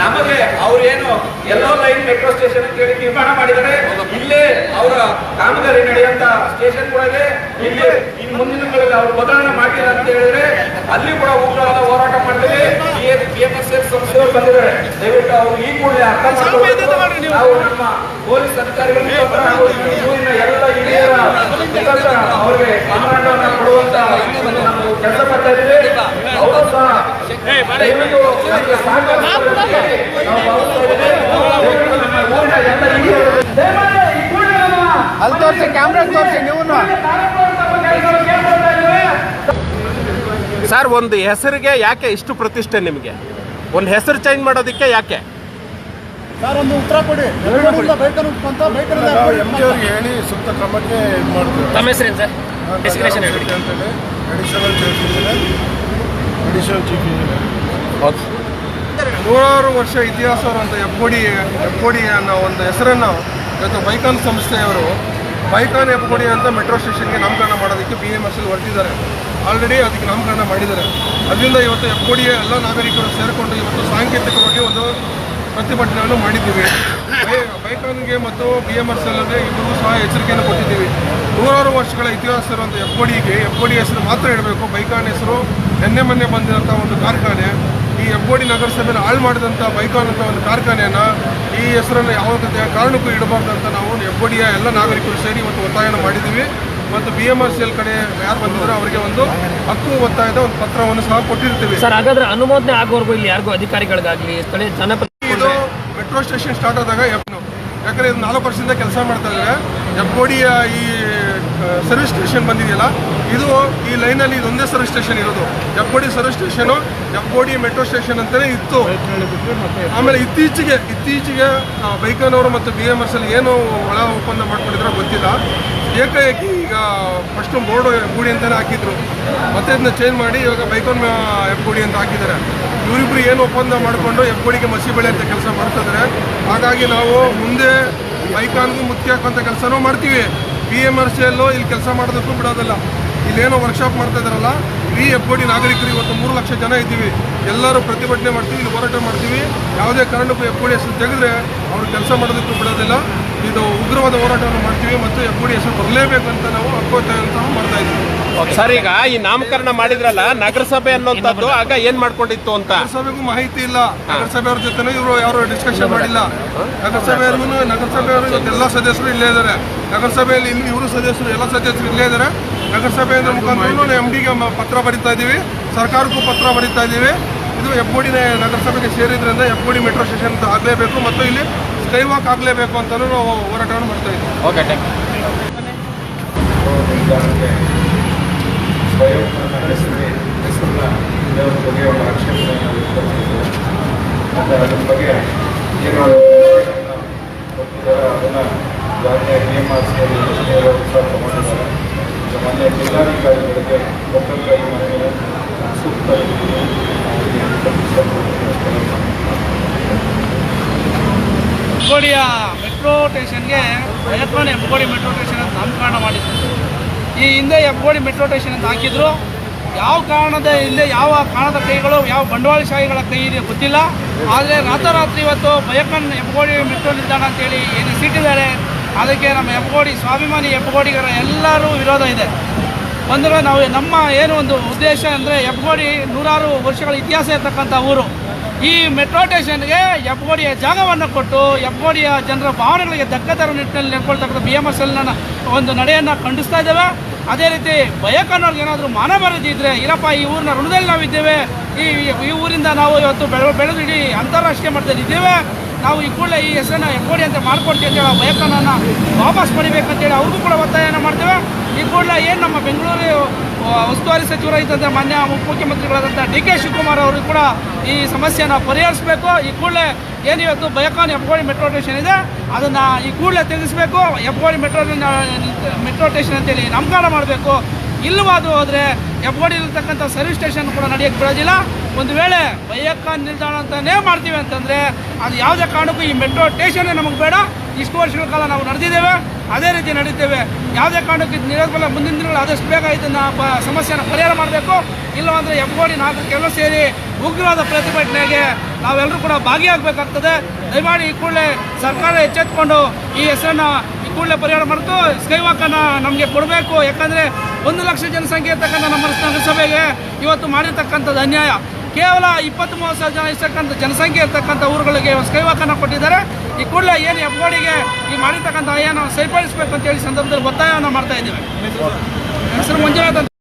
ನಮಗೆ ಅವ್ರೇನು ಎಲ್ಲೋ ಲೈನ್ ಮೆಟ್ರೋ ಸ್ಟೇಷನ್ ಅಂತ ಹೇಳಿ ನಿರ್ಮಾಣ ಮಾಡಿದ್ದಾರೆ. ಇಲ್ಲೇ ಅವರ ಕಾಮಗಾರಿ ನಡೆಯುವಂತ ಸ್ಟೇಷನ್ ಕೂಡ ಇದೆ. ಇಲ್ಲಿ ಇನ್ನು ಮುಂದಿನ ದಿನಗಳಲ್ಲಿ ಅವರು ಬದಲಾವಣೆ ಮಾಡಿಲ್ಲ ಅಂತ ಹೇಳಿದ್ರೆ ಅಲ್ಲಿ ಕೂಡ ಉಗ್ರವಾದ ಹೋರಾಟ ಮಾಡಿದ್ರೆ ಸಂಸ್ಥೆಯವರು ಬಂದಿದ್ದಾರೆ. ದಯವಿಟ್ಟು ಅವರು ಈ ಕೂಡಲೇ ಅರ್ಥ ನಾವು ನಮ್ಮ ಪೊಲೀಸ್ ಅಧಿಕಾರಿಗಳು ಎಲ್ಲ ಹಿರಿಯರ ಅವರಿಗೆ ಅನುದಾನವನ್ನು ಕೊಡುವಂತ ಕೆಲಸ ಮಾಡ್ತಾ ಇದ್ದೀವಿ. ಅವರು ಸಹ ದಯವಿಟ್ಟು ನಮಗೆ ಸಹಕಾರ ಅಲ್ಲಿ ತೋರಿಸಿ ಕ್ಯಾಮ್ರಾ ತೋರಿಸಿ ನೀವು ಸರ್ ಒಂದು ಹೆಸರಿಗೆ ಯಾಕೆ ಇಷ್ಟು ಪ್ರತಿಷ್ಠೆ ನಿಮಗೆ? ಒಂದು ಹೆಸರು ಚೇಂಜ್ ಮಾಡೋದಕ್ಕೆ ಯಾಕೆ? ಸರ್ ಒಂದು ಉತ್ತರ ಕೊಡಿ. ಹೇಳಿ ಸೂಕ್ತ ಕ್ರಮಕ್ಕೆ ತಮ್ಮ ಹೆಸರೇನು ಸರ್? ಡೆಸಿಗ್ನೇಷನ್ ಹೇಳಿ. ಅಂತೇಳಿ additional chief engineer additional chief engineer ನೂರಾರು ವರ್ಷ ಇತಿಹಾಸ ಇರುವಂಥ ಎಫ್ಗೋಡಿ ಎಫ್ಗೋಡಿ ಅನ್ನೋ ಒಂದು ಹೆಸರನ್ನು ಇವತ್ತು ಬೈಕಾನ್ ಸಂಸ್ಥೆಯವರು ಬೈಕಾನ್ ಎಫ್ಗೋಡಿ ಅಂತ ಮೆಟ್ರೋ ಸ್ಟೇಷನ್ಗೆ ನಾಮಕರಣ ಮಾಡೋದಕ್ಕೆ ಬಿ ಎಂ ಎಸ್ ಎಲ್ ಹೊರಟಿದ್ದಾರೆ. ಆಲ್ರೆಡಿ ಅದಕ್ಕೆ ನಾಮಕರಣ ಮಾಡಿದ್ದಾರೆ. ಅದರಿಂದ ಇವತ್ತು ಎಫ್ಗೋಡಿಯ ಎಲ್ಲ ನಾಗರಿಕರು ಸೇರಿಕೊಂಡು ಇವತ್ತು ಸಾಂಕೇತಿಕವಾಗಿ ಒಂದು ಪ್ರತಿಭಟನೆಯನ್ನು ಮಾಡಿದ್ದೀವಿ. ಬೈಕಾನ್ಗೆ ಮತ್ತು ಬಿ ಎಂ ಎಸ್ ಎಲ್ಗೆ ಇಬ್ಬರಿಗೂ ಸಹ ಎಚ್ಚರಿಕೆಯನ್ನು ಕೊಟ್ಟಿದ್ದೀವಿ. ನೂರಾರು ವರ್ಷಗಳ ಇತಿಹಾಸ ಇರುವಂಥ ಎಫ್ಗೋಡಿಗೆ ಎಫ್ಗೋಡಿ ಹೆಸರು ಮಾತ್ರ ಇಡಬೇಕು ಬೈಕಾನ್ ಹೆಸರು ನಿನ್ನೆ ಮೊನ್ನೆ ಬಂದಿರೋಂಥ ಒಂದು ಕಾರ್ಖಾನೆ. ಈ ಎಫ್ಗೋಡಿ ನಗರಸಭೆಯಲ್ಲಿ ಹಾಳು ಮಾಡಿದಂಥ ಬೈಕಾನ್ ಅಂತ ಒಂದು ಕಾರ್ಖಾನೆಯನ್ನು ಈ ಹೆಸರನ್ನು ಯಾವುದೇ ಕಾರಣಕ್ಕೂ ಇಡಬಾರ್ದು ಅಂತ ನಾವು ಎಫ್ಗೋಡಿಯ ಎಲ್ಲ ನಾಗರಿಕರು ಸೇರಿ ಇವತ್ತು ಒತ್ತಾಯನ ಮಾಡಿದ್ದೀವಿ. ಮತ್ತು ಬಿ ಎಂ ಸಿ ಎಲ್ ಕಡೆ ಯಾರು ಬಂದಿದ್ರು ಅವರಿಗೆ ಒಂದು ಹಕ್ಕು ಒತ್ತಾಯದ ಒಂದು ಪತ್ರವನ್ನು ಸಹ ಕೊಟ್ಟಿರ್ತೀವಿ. ಸರ್ ಹಾಗಾದ್ರೆ ಅನುಮೋದನೆ ಆಗೋವರೆಗೂ ಇಲ್ಲಿ ಯಾರಿಗೂ ಅಧಿಕಾರಿಗಳಿಗಾಗಲಿ ಸ್ಥಳೀಯ ಇದು ಜನಪ್ರತಿನಿಧಿಗಳು ಮೆಟ್ರೋ ಸ್ಟೇಷನ್ ಸ್ಟಾರ್ಟ್ ಆದಾಗ ಎಫ್ ಯಾಕಂದ್ರೆ ಇದು ನಾಲ್ಕು ವರ್ಷದಿಂದ ಕೆಲಸ ಮಾಡ್ತಾ ಇದ್ದಾರೆ. ಎಫ್ ಗೋಡಿಯ ಈ ಸರ್ವಿಸ್ ಸ್ಟೇಷನ್ ಬಂದಿದೆಯಲ್ಲ, ಇದು ಈ ಲೈನಲ್ಲಿ ಇದೊಂದೇ ಸರ್ವಿಸ್ ಸ್ಟೇಷನ್ ಇರೋದು. ಎಫ್ಗೋಡಿ ಸರ್ವಿಸ್ ಸ್ಟೇಷನು ಎಫ್ಗೋಡಿ ಮೆಟ್ರೋ ಸ್ಟೇಷನ್ ಅಂತಲೇ ಇತ್ತು. ಆಮೇಲೆ ಇತ್ತೀಚೆಗೆ ಇತ್ತೀಚೆಗೆ ಬೈಕನವರು ಮತ್ತು ಬಿ ಎಂ ಎಸ್ ಅಲ್ಲಿ ಏನು ಒಳ ಒಪ್ಪಂದ ಮಾಡ್ಕೊಂಡಿದ್ರೋ ಗೊತ್ತಿಲ್ಲ. ಏಕಾಏಕಿ ಈಗ ಫಸ್ಟು ಬೋರ್ಡ್ ಗೂಡಿ ಅಂತಲೇ ಹಾಕಿದ್ರು. ಮತ್ತೆ ಇದನ್ನ ಚೇಂಜ್ ಮಾಡಿ ಇವಾಗ ಬೈಕೋನ್ ಎಫ್ ಗುಡಿ ಅಂತ ಹಾಕಿದ್ದಾರೆ. ಇವರಿಬ್ರು ಏನು ಒಪ್ಪಂದ ಮಾಡಿಕೊಂಡು ಎಫ್ ಗುಡಿಗೆ ಮಸಿ ಬೆಳೆ ಅಂತ ಕೆಲಸ ಮಾಡ್ತಿದ್ದಾರೆ. ಹಾಗಾಗಿ ನಾವು ಮುಂದೆ ಬೈಕಾನ್ಗೂ ಮುತ್ತಿ ಹಾಕುವಂಥ ಕೆಲಸನೂ ಮಾಡ್ತೀವಿ. ಬಿ ಎಂ ಆರ್ ಸಿ ಎಲ್ಲೋ ಇಲ್ಲಿ ಕೆಲಸ ಮಾಡೋದಕ್ಕೂ ಬಿಡೋದಿಲ್ಲ. ಇಲ್ಲೇನೋ ವರ್ಕ್ಶಾಪ್ ಮಾಡ್ತಾ ಇದ್ದಾರಲ್ಲ, ಈ ಎಫ್ ಡಿ ನಾಗರಿಕರು ಇವತ್ತು ಮೂರು ಲಕ್ಷ ಜನ ಇದ್ದೀವಿ. ಎಲ್ಲರೂ ಪ್ರತಿಭಟನೆ ಮಾಡ್ತೀವಿ ಇಲ್ಲಿ ಹೋರಾಟ ಮಾಡ್ತೀವಿ. ಯಾವುದೇ ಕಾರಣಕ್ಕೂ ಎಫ್ ಡಿ ಎಸ್ ತೆಗೆದ್ರೆ ಅವ್ರು ಕೆಲಸ ಮಾಡೋದಕ್ಕೂ ಬಿಡೋದಿಲ್ಲ. ಇದು ಉಗ್ರವಾದ ಹೋರಾಟವನ್ನು ಮಾಡ್ತೀವಿ ಮತ್ತು ಎಫ್ ಡಿ ಎಸ್ ಬರಲೇಬೇಕು ಅಂತ ನಾವು ಅಕ್ಕೋತಾ ಅಂತ ಮಾಡ್ತಾ ಇದ್ದೀವಿ. ಸರ್ ಈಗ ಈ ನಾಮಕರಣ ಮಾಡಿದ್ರಲ್ಲ ನಗರಸಭೆ ಅನ್ನೋಂಥದ್ದು ಆಗ ಏನ್ ಮಾಡ್ಕೊಂಡಿತ್ತು ಅಂತ? ನಗರಸಭೆಗೂ ಮಾಹಿತಿ ಇಲ್ಲ. ನಗರಸಭೆಯವ್ರ ಜೊತೆ ಇವರು ಯಾರು ಡಿಸ್ಕಷನ್ ಮಾಡಿಲ್ಲ. ನಗರಸಭೆಯವ್ರಿಗೂ ನಗರಸಭೆಯವರು ಇವತ್ತು ಎಲ್ಲ ಸದಸ್ಯರು ಇಲ್ಲೇ ಇದ್ದಾರೆ. ನಗರಸಭೆಯಲ್ಲಿ ಇಲ್ಲಿ ಇವರು ಸದಸ್ಯರು ಎಲ್ಲ ಸದಸ್ಯರು ಇಲ್ಲೇ ಇದ್ದಾರೆ. ನಗರಸಭೆಯಿಂದ ಮುಖಾಂತರ ಎಂ ಡಿಗೆ ಪತ್ರ ಬರಿತಾ ಇದ್ದೀವಿ. ಸರ್ಕಾರಕ್ಕೂ ಪತ್ರ ಬರಿತಾ ಇದ್ದೀವಿ. ಇದು ಎಫ್ಗೋಡಿ ನಗರಸಭೆಗೆ ಸೇರಿದ್ರಿಂದ ಎಫ್ಗೋಡಿ ಮೆಟ್ರೋ ಸ್ಟೇಷನ್ ಆಗಲೇಬೇಕು ಮತ್ತು ಇಲ್ಲಿ ಸ್ಕೈ ವಾಕ್ ಆಗಲೇಬೇಕು ಅಂತಲೂ ನಾವು ಹೋರಾಟವನ್ನು ಮಾಡ್ತಾ ಇದ್ದೀವಿ. ಓಕೆ ಥ್ಯಾಂಕ್ ಅದ್ರ ಬಗ್ಗೆ ಏನು ಅದನ್ನು ಮಾನ್ಯ ಬಿ ಎಂ ಆರ್ ಸಿಯಲ್ಲಿ ನೇರವಾಗಿ ಸಹ ತಗೊಂಡಿದ್ದಾರೆ ಈಗ ಮಾನ್ಯ ಜಿಲ್ಲಾಧಿಕಾರಿಗಳಿಗೆ ಒಕ್ಕಲ್ಕಾಯಿ ಮನೆಗಳು ಸೂಕ್ತ ಹೆಬ್ಗೋಡಿಯ ಮೆಟ್ರೋ ಸ್ಟೇಷನ್ಗೆ ಭಯತ್ವಾನ ಹೆಬ್ಗೋಡಿ ಮೆಟ್ರೋ ಸ್ಟೇಷನ್ ಅಂತ ನಾಮಕರಣ ಮಾಡಿದ್ರು. ಈ ಹಿಂದೆ ಹೆಬ್ಬಗೋಡಿ ಮೆಟ್ರೋ ಸ್ಟೇಷನ್ ಅಂತ ಹಾಕಿದ್ರು. ಯಾವ ಕಾರಣದ ಹಿಂದೆ, ಯಾವ ಕಾರಣದ ಕೈಗಳು, ಯಾವ ಬಂಡವಾಳಶಾಹಿಗಳ ಕೈ ಇದೆ ಗೊತ್ತಿಲ್ಲ. ಆದರೆ ರಾತ್ರೋರಾತ್ರಿ ಇವತ್ತು ಬಯಕನ್ ಹೆಬ್ಬಗೋಡಿ ಮೆಟ್ರೋ ನಿಲ್ದಾಣ ಅಂತೇಳಿ ಏನು ಸಿಟ್ಟಿದ್ದಾರೆ ಅದಕ್ಕೆ ನಮ್ಮ ಹೆಬ್ಬಗೋಡಿ ಸ್ವಾಭಿಮಾನಿ ಹೆಬ್ಬಗೋಡಿಗರ ಎಲ್ಲರೂ ವಿರೋಧ ಇದೆ. ಬಂದರೆ ನಾವು ನಮ್ಮ ಏನು ಒಂದು ಉದ್ದೇಶ ಅಂದರೆ ಹೆಬ್ಗೋಡಿ ನೂರಾರು ವರ್ಷಗಳ ಇತಿಹಾಸ ಇರ್ತಕ್ಕಂಥ ಊರು. ಈ ಮೆಟ್ರೋ ಸ್ಟೇಷನ್ಗೆ ಹೆಬ್ಗೋಡಿಯ ಜಾಗವನ್ನು ಕೊಟ್ಟು ಹೆಬ್ಗೋಡಿಯ ಜನರ ಭಾವನೆಗಳಿಗೆ ಧಕ್ಕೆ ತರೋ ನಿಟ್ಟಿನಲ್ಲಿ ನೆಡ್ಕೊಳ್ತಕ್ಕಂಥ ಬಿ ಎಂ ಎಸ್ ಎಲ್ನ ಒಂದು ನಡೆಯನ್ನು ಖಂಡಿಸ್ತಾ ಇದ್ದೇವೆ. ಅದೇ ರೀತಿ ಬಯಕನ್ನೋರ್ಗೆ ಏನಾದರೂ ಮಾನ ಬರದಿದ್ದರೆ ಇಲ್ಲಪ್ಪ ಈ ಊರಿನ ಋಣದಲ್ಲಿ ನಾವಿದ್ದೇವೆ. ಈ ಈ ಊರಿಂದ ನಾವು ಇವತ್ತು ಬೆಳೆ, ಬೆಳೆದು ಇಡೀ ಅಂತಾರಾಷ್ಟ್ರೀಯ ಮಟ್ಟದಲ್ಲಿ ಇದ್ದೇವೆ ನಾವು ಈ ಕೂಡಲೇ ಈ ಹೆಸರನ್ನ ಹೆಬ್ಗೋಡಿ ಅಂತ ಮಾಡ್ಕೊಡ್ತೀವಿ ಅಂತೇಳಿ ಆ ಬಯಕನ್ನನ್ನು ವಾಪಸ್ ಪಡಿಬೇಕಂತೇಳಿ ಅವ್ರಿಗೂ ಕೂಡ ಒತ್ತಾಯನ ಮಾಡ್ತೇವೆ. ಈ ಕೂಡಲೇ ಏನು ನಮ್ಮ ಬೆಂಗಳೂರು ಉಸ್ತುವಾರಿ ಸಚಿವರಾಗಿದ್ದಂಥ ಮಾನ್ಯ ಉಪಮುಖ್ಯಮಂತ್ರಿಗಳಾದಂಥ ಡಿ ಕೆ ಶಿವಕುಮಾರ್ ಅವರು ಕೂಡ ಈ ಸಮಸ್ಯೆನ ಪರಿಹರಿಸಬೇಕು. ಈ ಕೂಡಲೇ ಏನು ಇವತ್ತು ಬಯಕಾನ್ ಹೆಬ್ಗೋಡಿ ಮೆಟ್ರೋ ಸ್ಟೇಷನ್ ಇದೆ. ಅದನ್ನು ಈ ಕೂಡಲೇ ತೆಗೆಸಬೇಕು ಹೆಬ್ಗೋಡಿ ಮೆಟ್ರೋ ಮೆಟ್ರೋ ಸ್ಟೇಷನ್ ಅಂತೇಳಿ ನಾಮಕರಣ ಮಾಡಬೇಕು. ಇಲ್ಲವಾದು ಹೋದರೆ ಇರತಕ್ಕಂತ ಸರ್ವಿಸ್ ಸ್ಟೇಷನ್ ಕೂಡ ನಡೆಯಕ್ಕೆ ಬಿಡೋದಿಲ್ಲ. ಒಂದು ವೇಳೆ ಬೈಯಕ್ಕ ನಿಲ್ದಾಣ ಅಂತಲೇ ಮಾಡ್ತೀವಿ ಅಂತಂದರೆ ಅದು ಯಾವುದೇ ಕಾರಣಕ್ಕೂ ಈ ಮೆಟ್ರೋ ಸ್ಟೇಷನ್ನೇ ನಮಗೆ ಬೇಡ. ಇಷ್ಟು ವರ್ಷಗಳ ಕಾಲ ನಾವು ನಡೆದಿದ್ದೇವೆ. ಅದೇ ರೀತಿ ನಡೀತೇವೆ. ಯಾವುದೇ ಕಾರಣಕ್ಕೂ ಇದು ನಿರೋಧಬಲ್ಲ ಮುಂದಿನ ದಿನಗಳು ಆದಷ್ಟು ಬೇಗ ಇದನ್ನು ಪ ಸಮಸ್ಯೆನ ಪರಿಹಾರ ಮಾಡಬೇಕು. ಇಲ್ಲವಂದರೆ ಹೆಬ್ಬಾಡಿ ನಾಲ್ಕಕ್ಕೆಲ್ಲ ಸೇರಿ ಉಗ್ರವಾದ ಪ್ರತಿಭಟನೆಗೆ ನಾವೆಲ್ಲರೂ ಕೂಡ ಭಾಗಿಯಾಗಬೇಕಾಗ್ತದೆ. ದಯಮಾಡಿ ಈ ಕೂಡಲೇ ಸರ್ಕಾರ ಎಚ್ಚೆತ್ಕೊಂಡು ಈ ಹೆಸರನ್ನು ಈ ಕೂಡಲೇ ಪರಿಹಾರ ಮಾಡಿತು. ಸ್ಕೈ ವಾಕನ್ನು ನಮಗೆ ಕೊಡಬೇಕು. ಯಾಕಂದರೆ ಒಂದು ಲಕ್ಷ ಜನಸಂಖ್ಯೆ ಇರ್ತಕ್ಕಂಥ ನಮ್ಮ ನಗರಸಭೆಗೆ ಇವತ್ತು ಮಾಡಿರ್ತಕ್ಕಂಥದ್ದು ಅನ್ಯಾಯ. ಕೇವಲ ಇಪ್ಪತ್ತು ಮೂವತ್ತು ಸಾವಿರ ಜನ ಇರ್ತಕ್ಕಂಥ ಜನಸಂಖ್ಯೆ ಇರ್ತಕ್ಕಂಥ ಊರುಗಳಿಗೆ ಸ್ಕೈವಾಕನ್ನು ಕೊಟ್ಟಿದ್ದಾರೆ. ಈ ಕೂಡಲೇ ಏನು ಹೆಬ್ಬಾಡಿಗೆ ಈ ಮಾಡಿರ್ತಕ್ಕಂಥ ಏನು ಸರಿಪಡಿಸಬೇಕು ಅಂತೇಳಿ ಸಂದರ್ಭದಲ್ಲಿ ಒತ್ತಾಯವನ್ನು ಮಾಡ್ತಾ ಇದ್ದೀವಿ. ಹೆಸರು ಮಂಜುನಾಥ್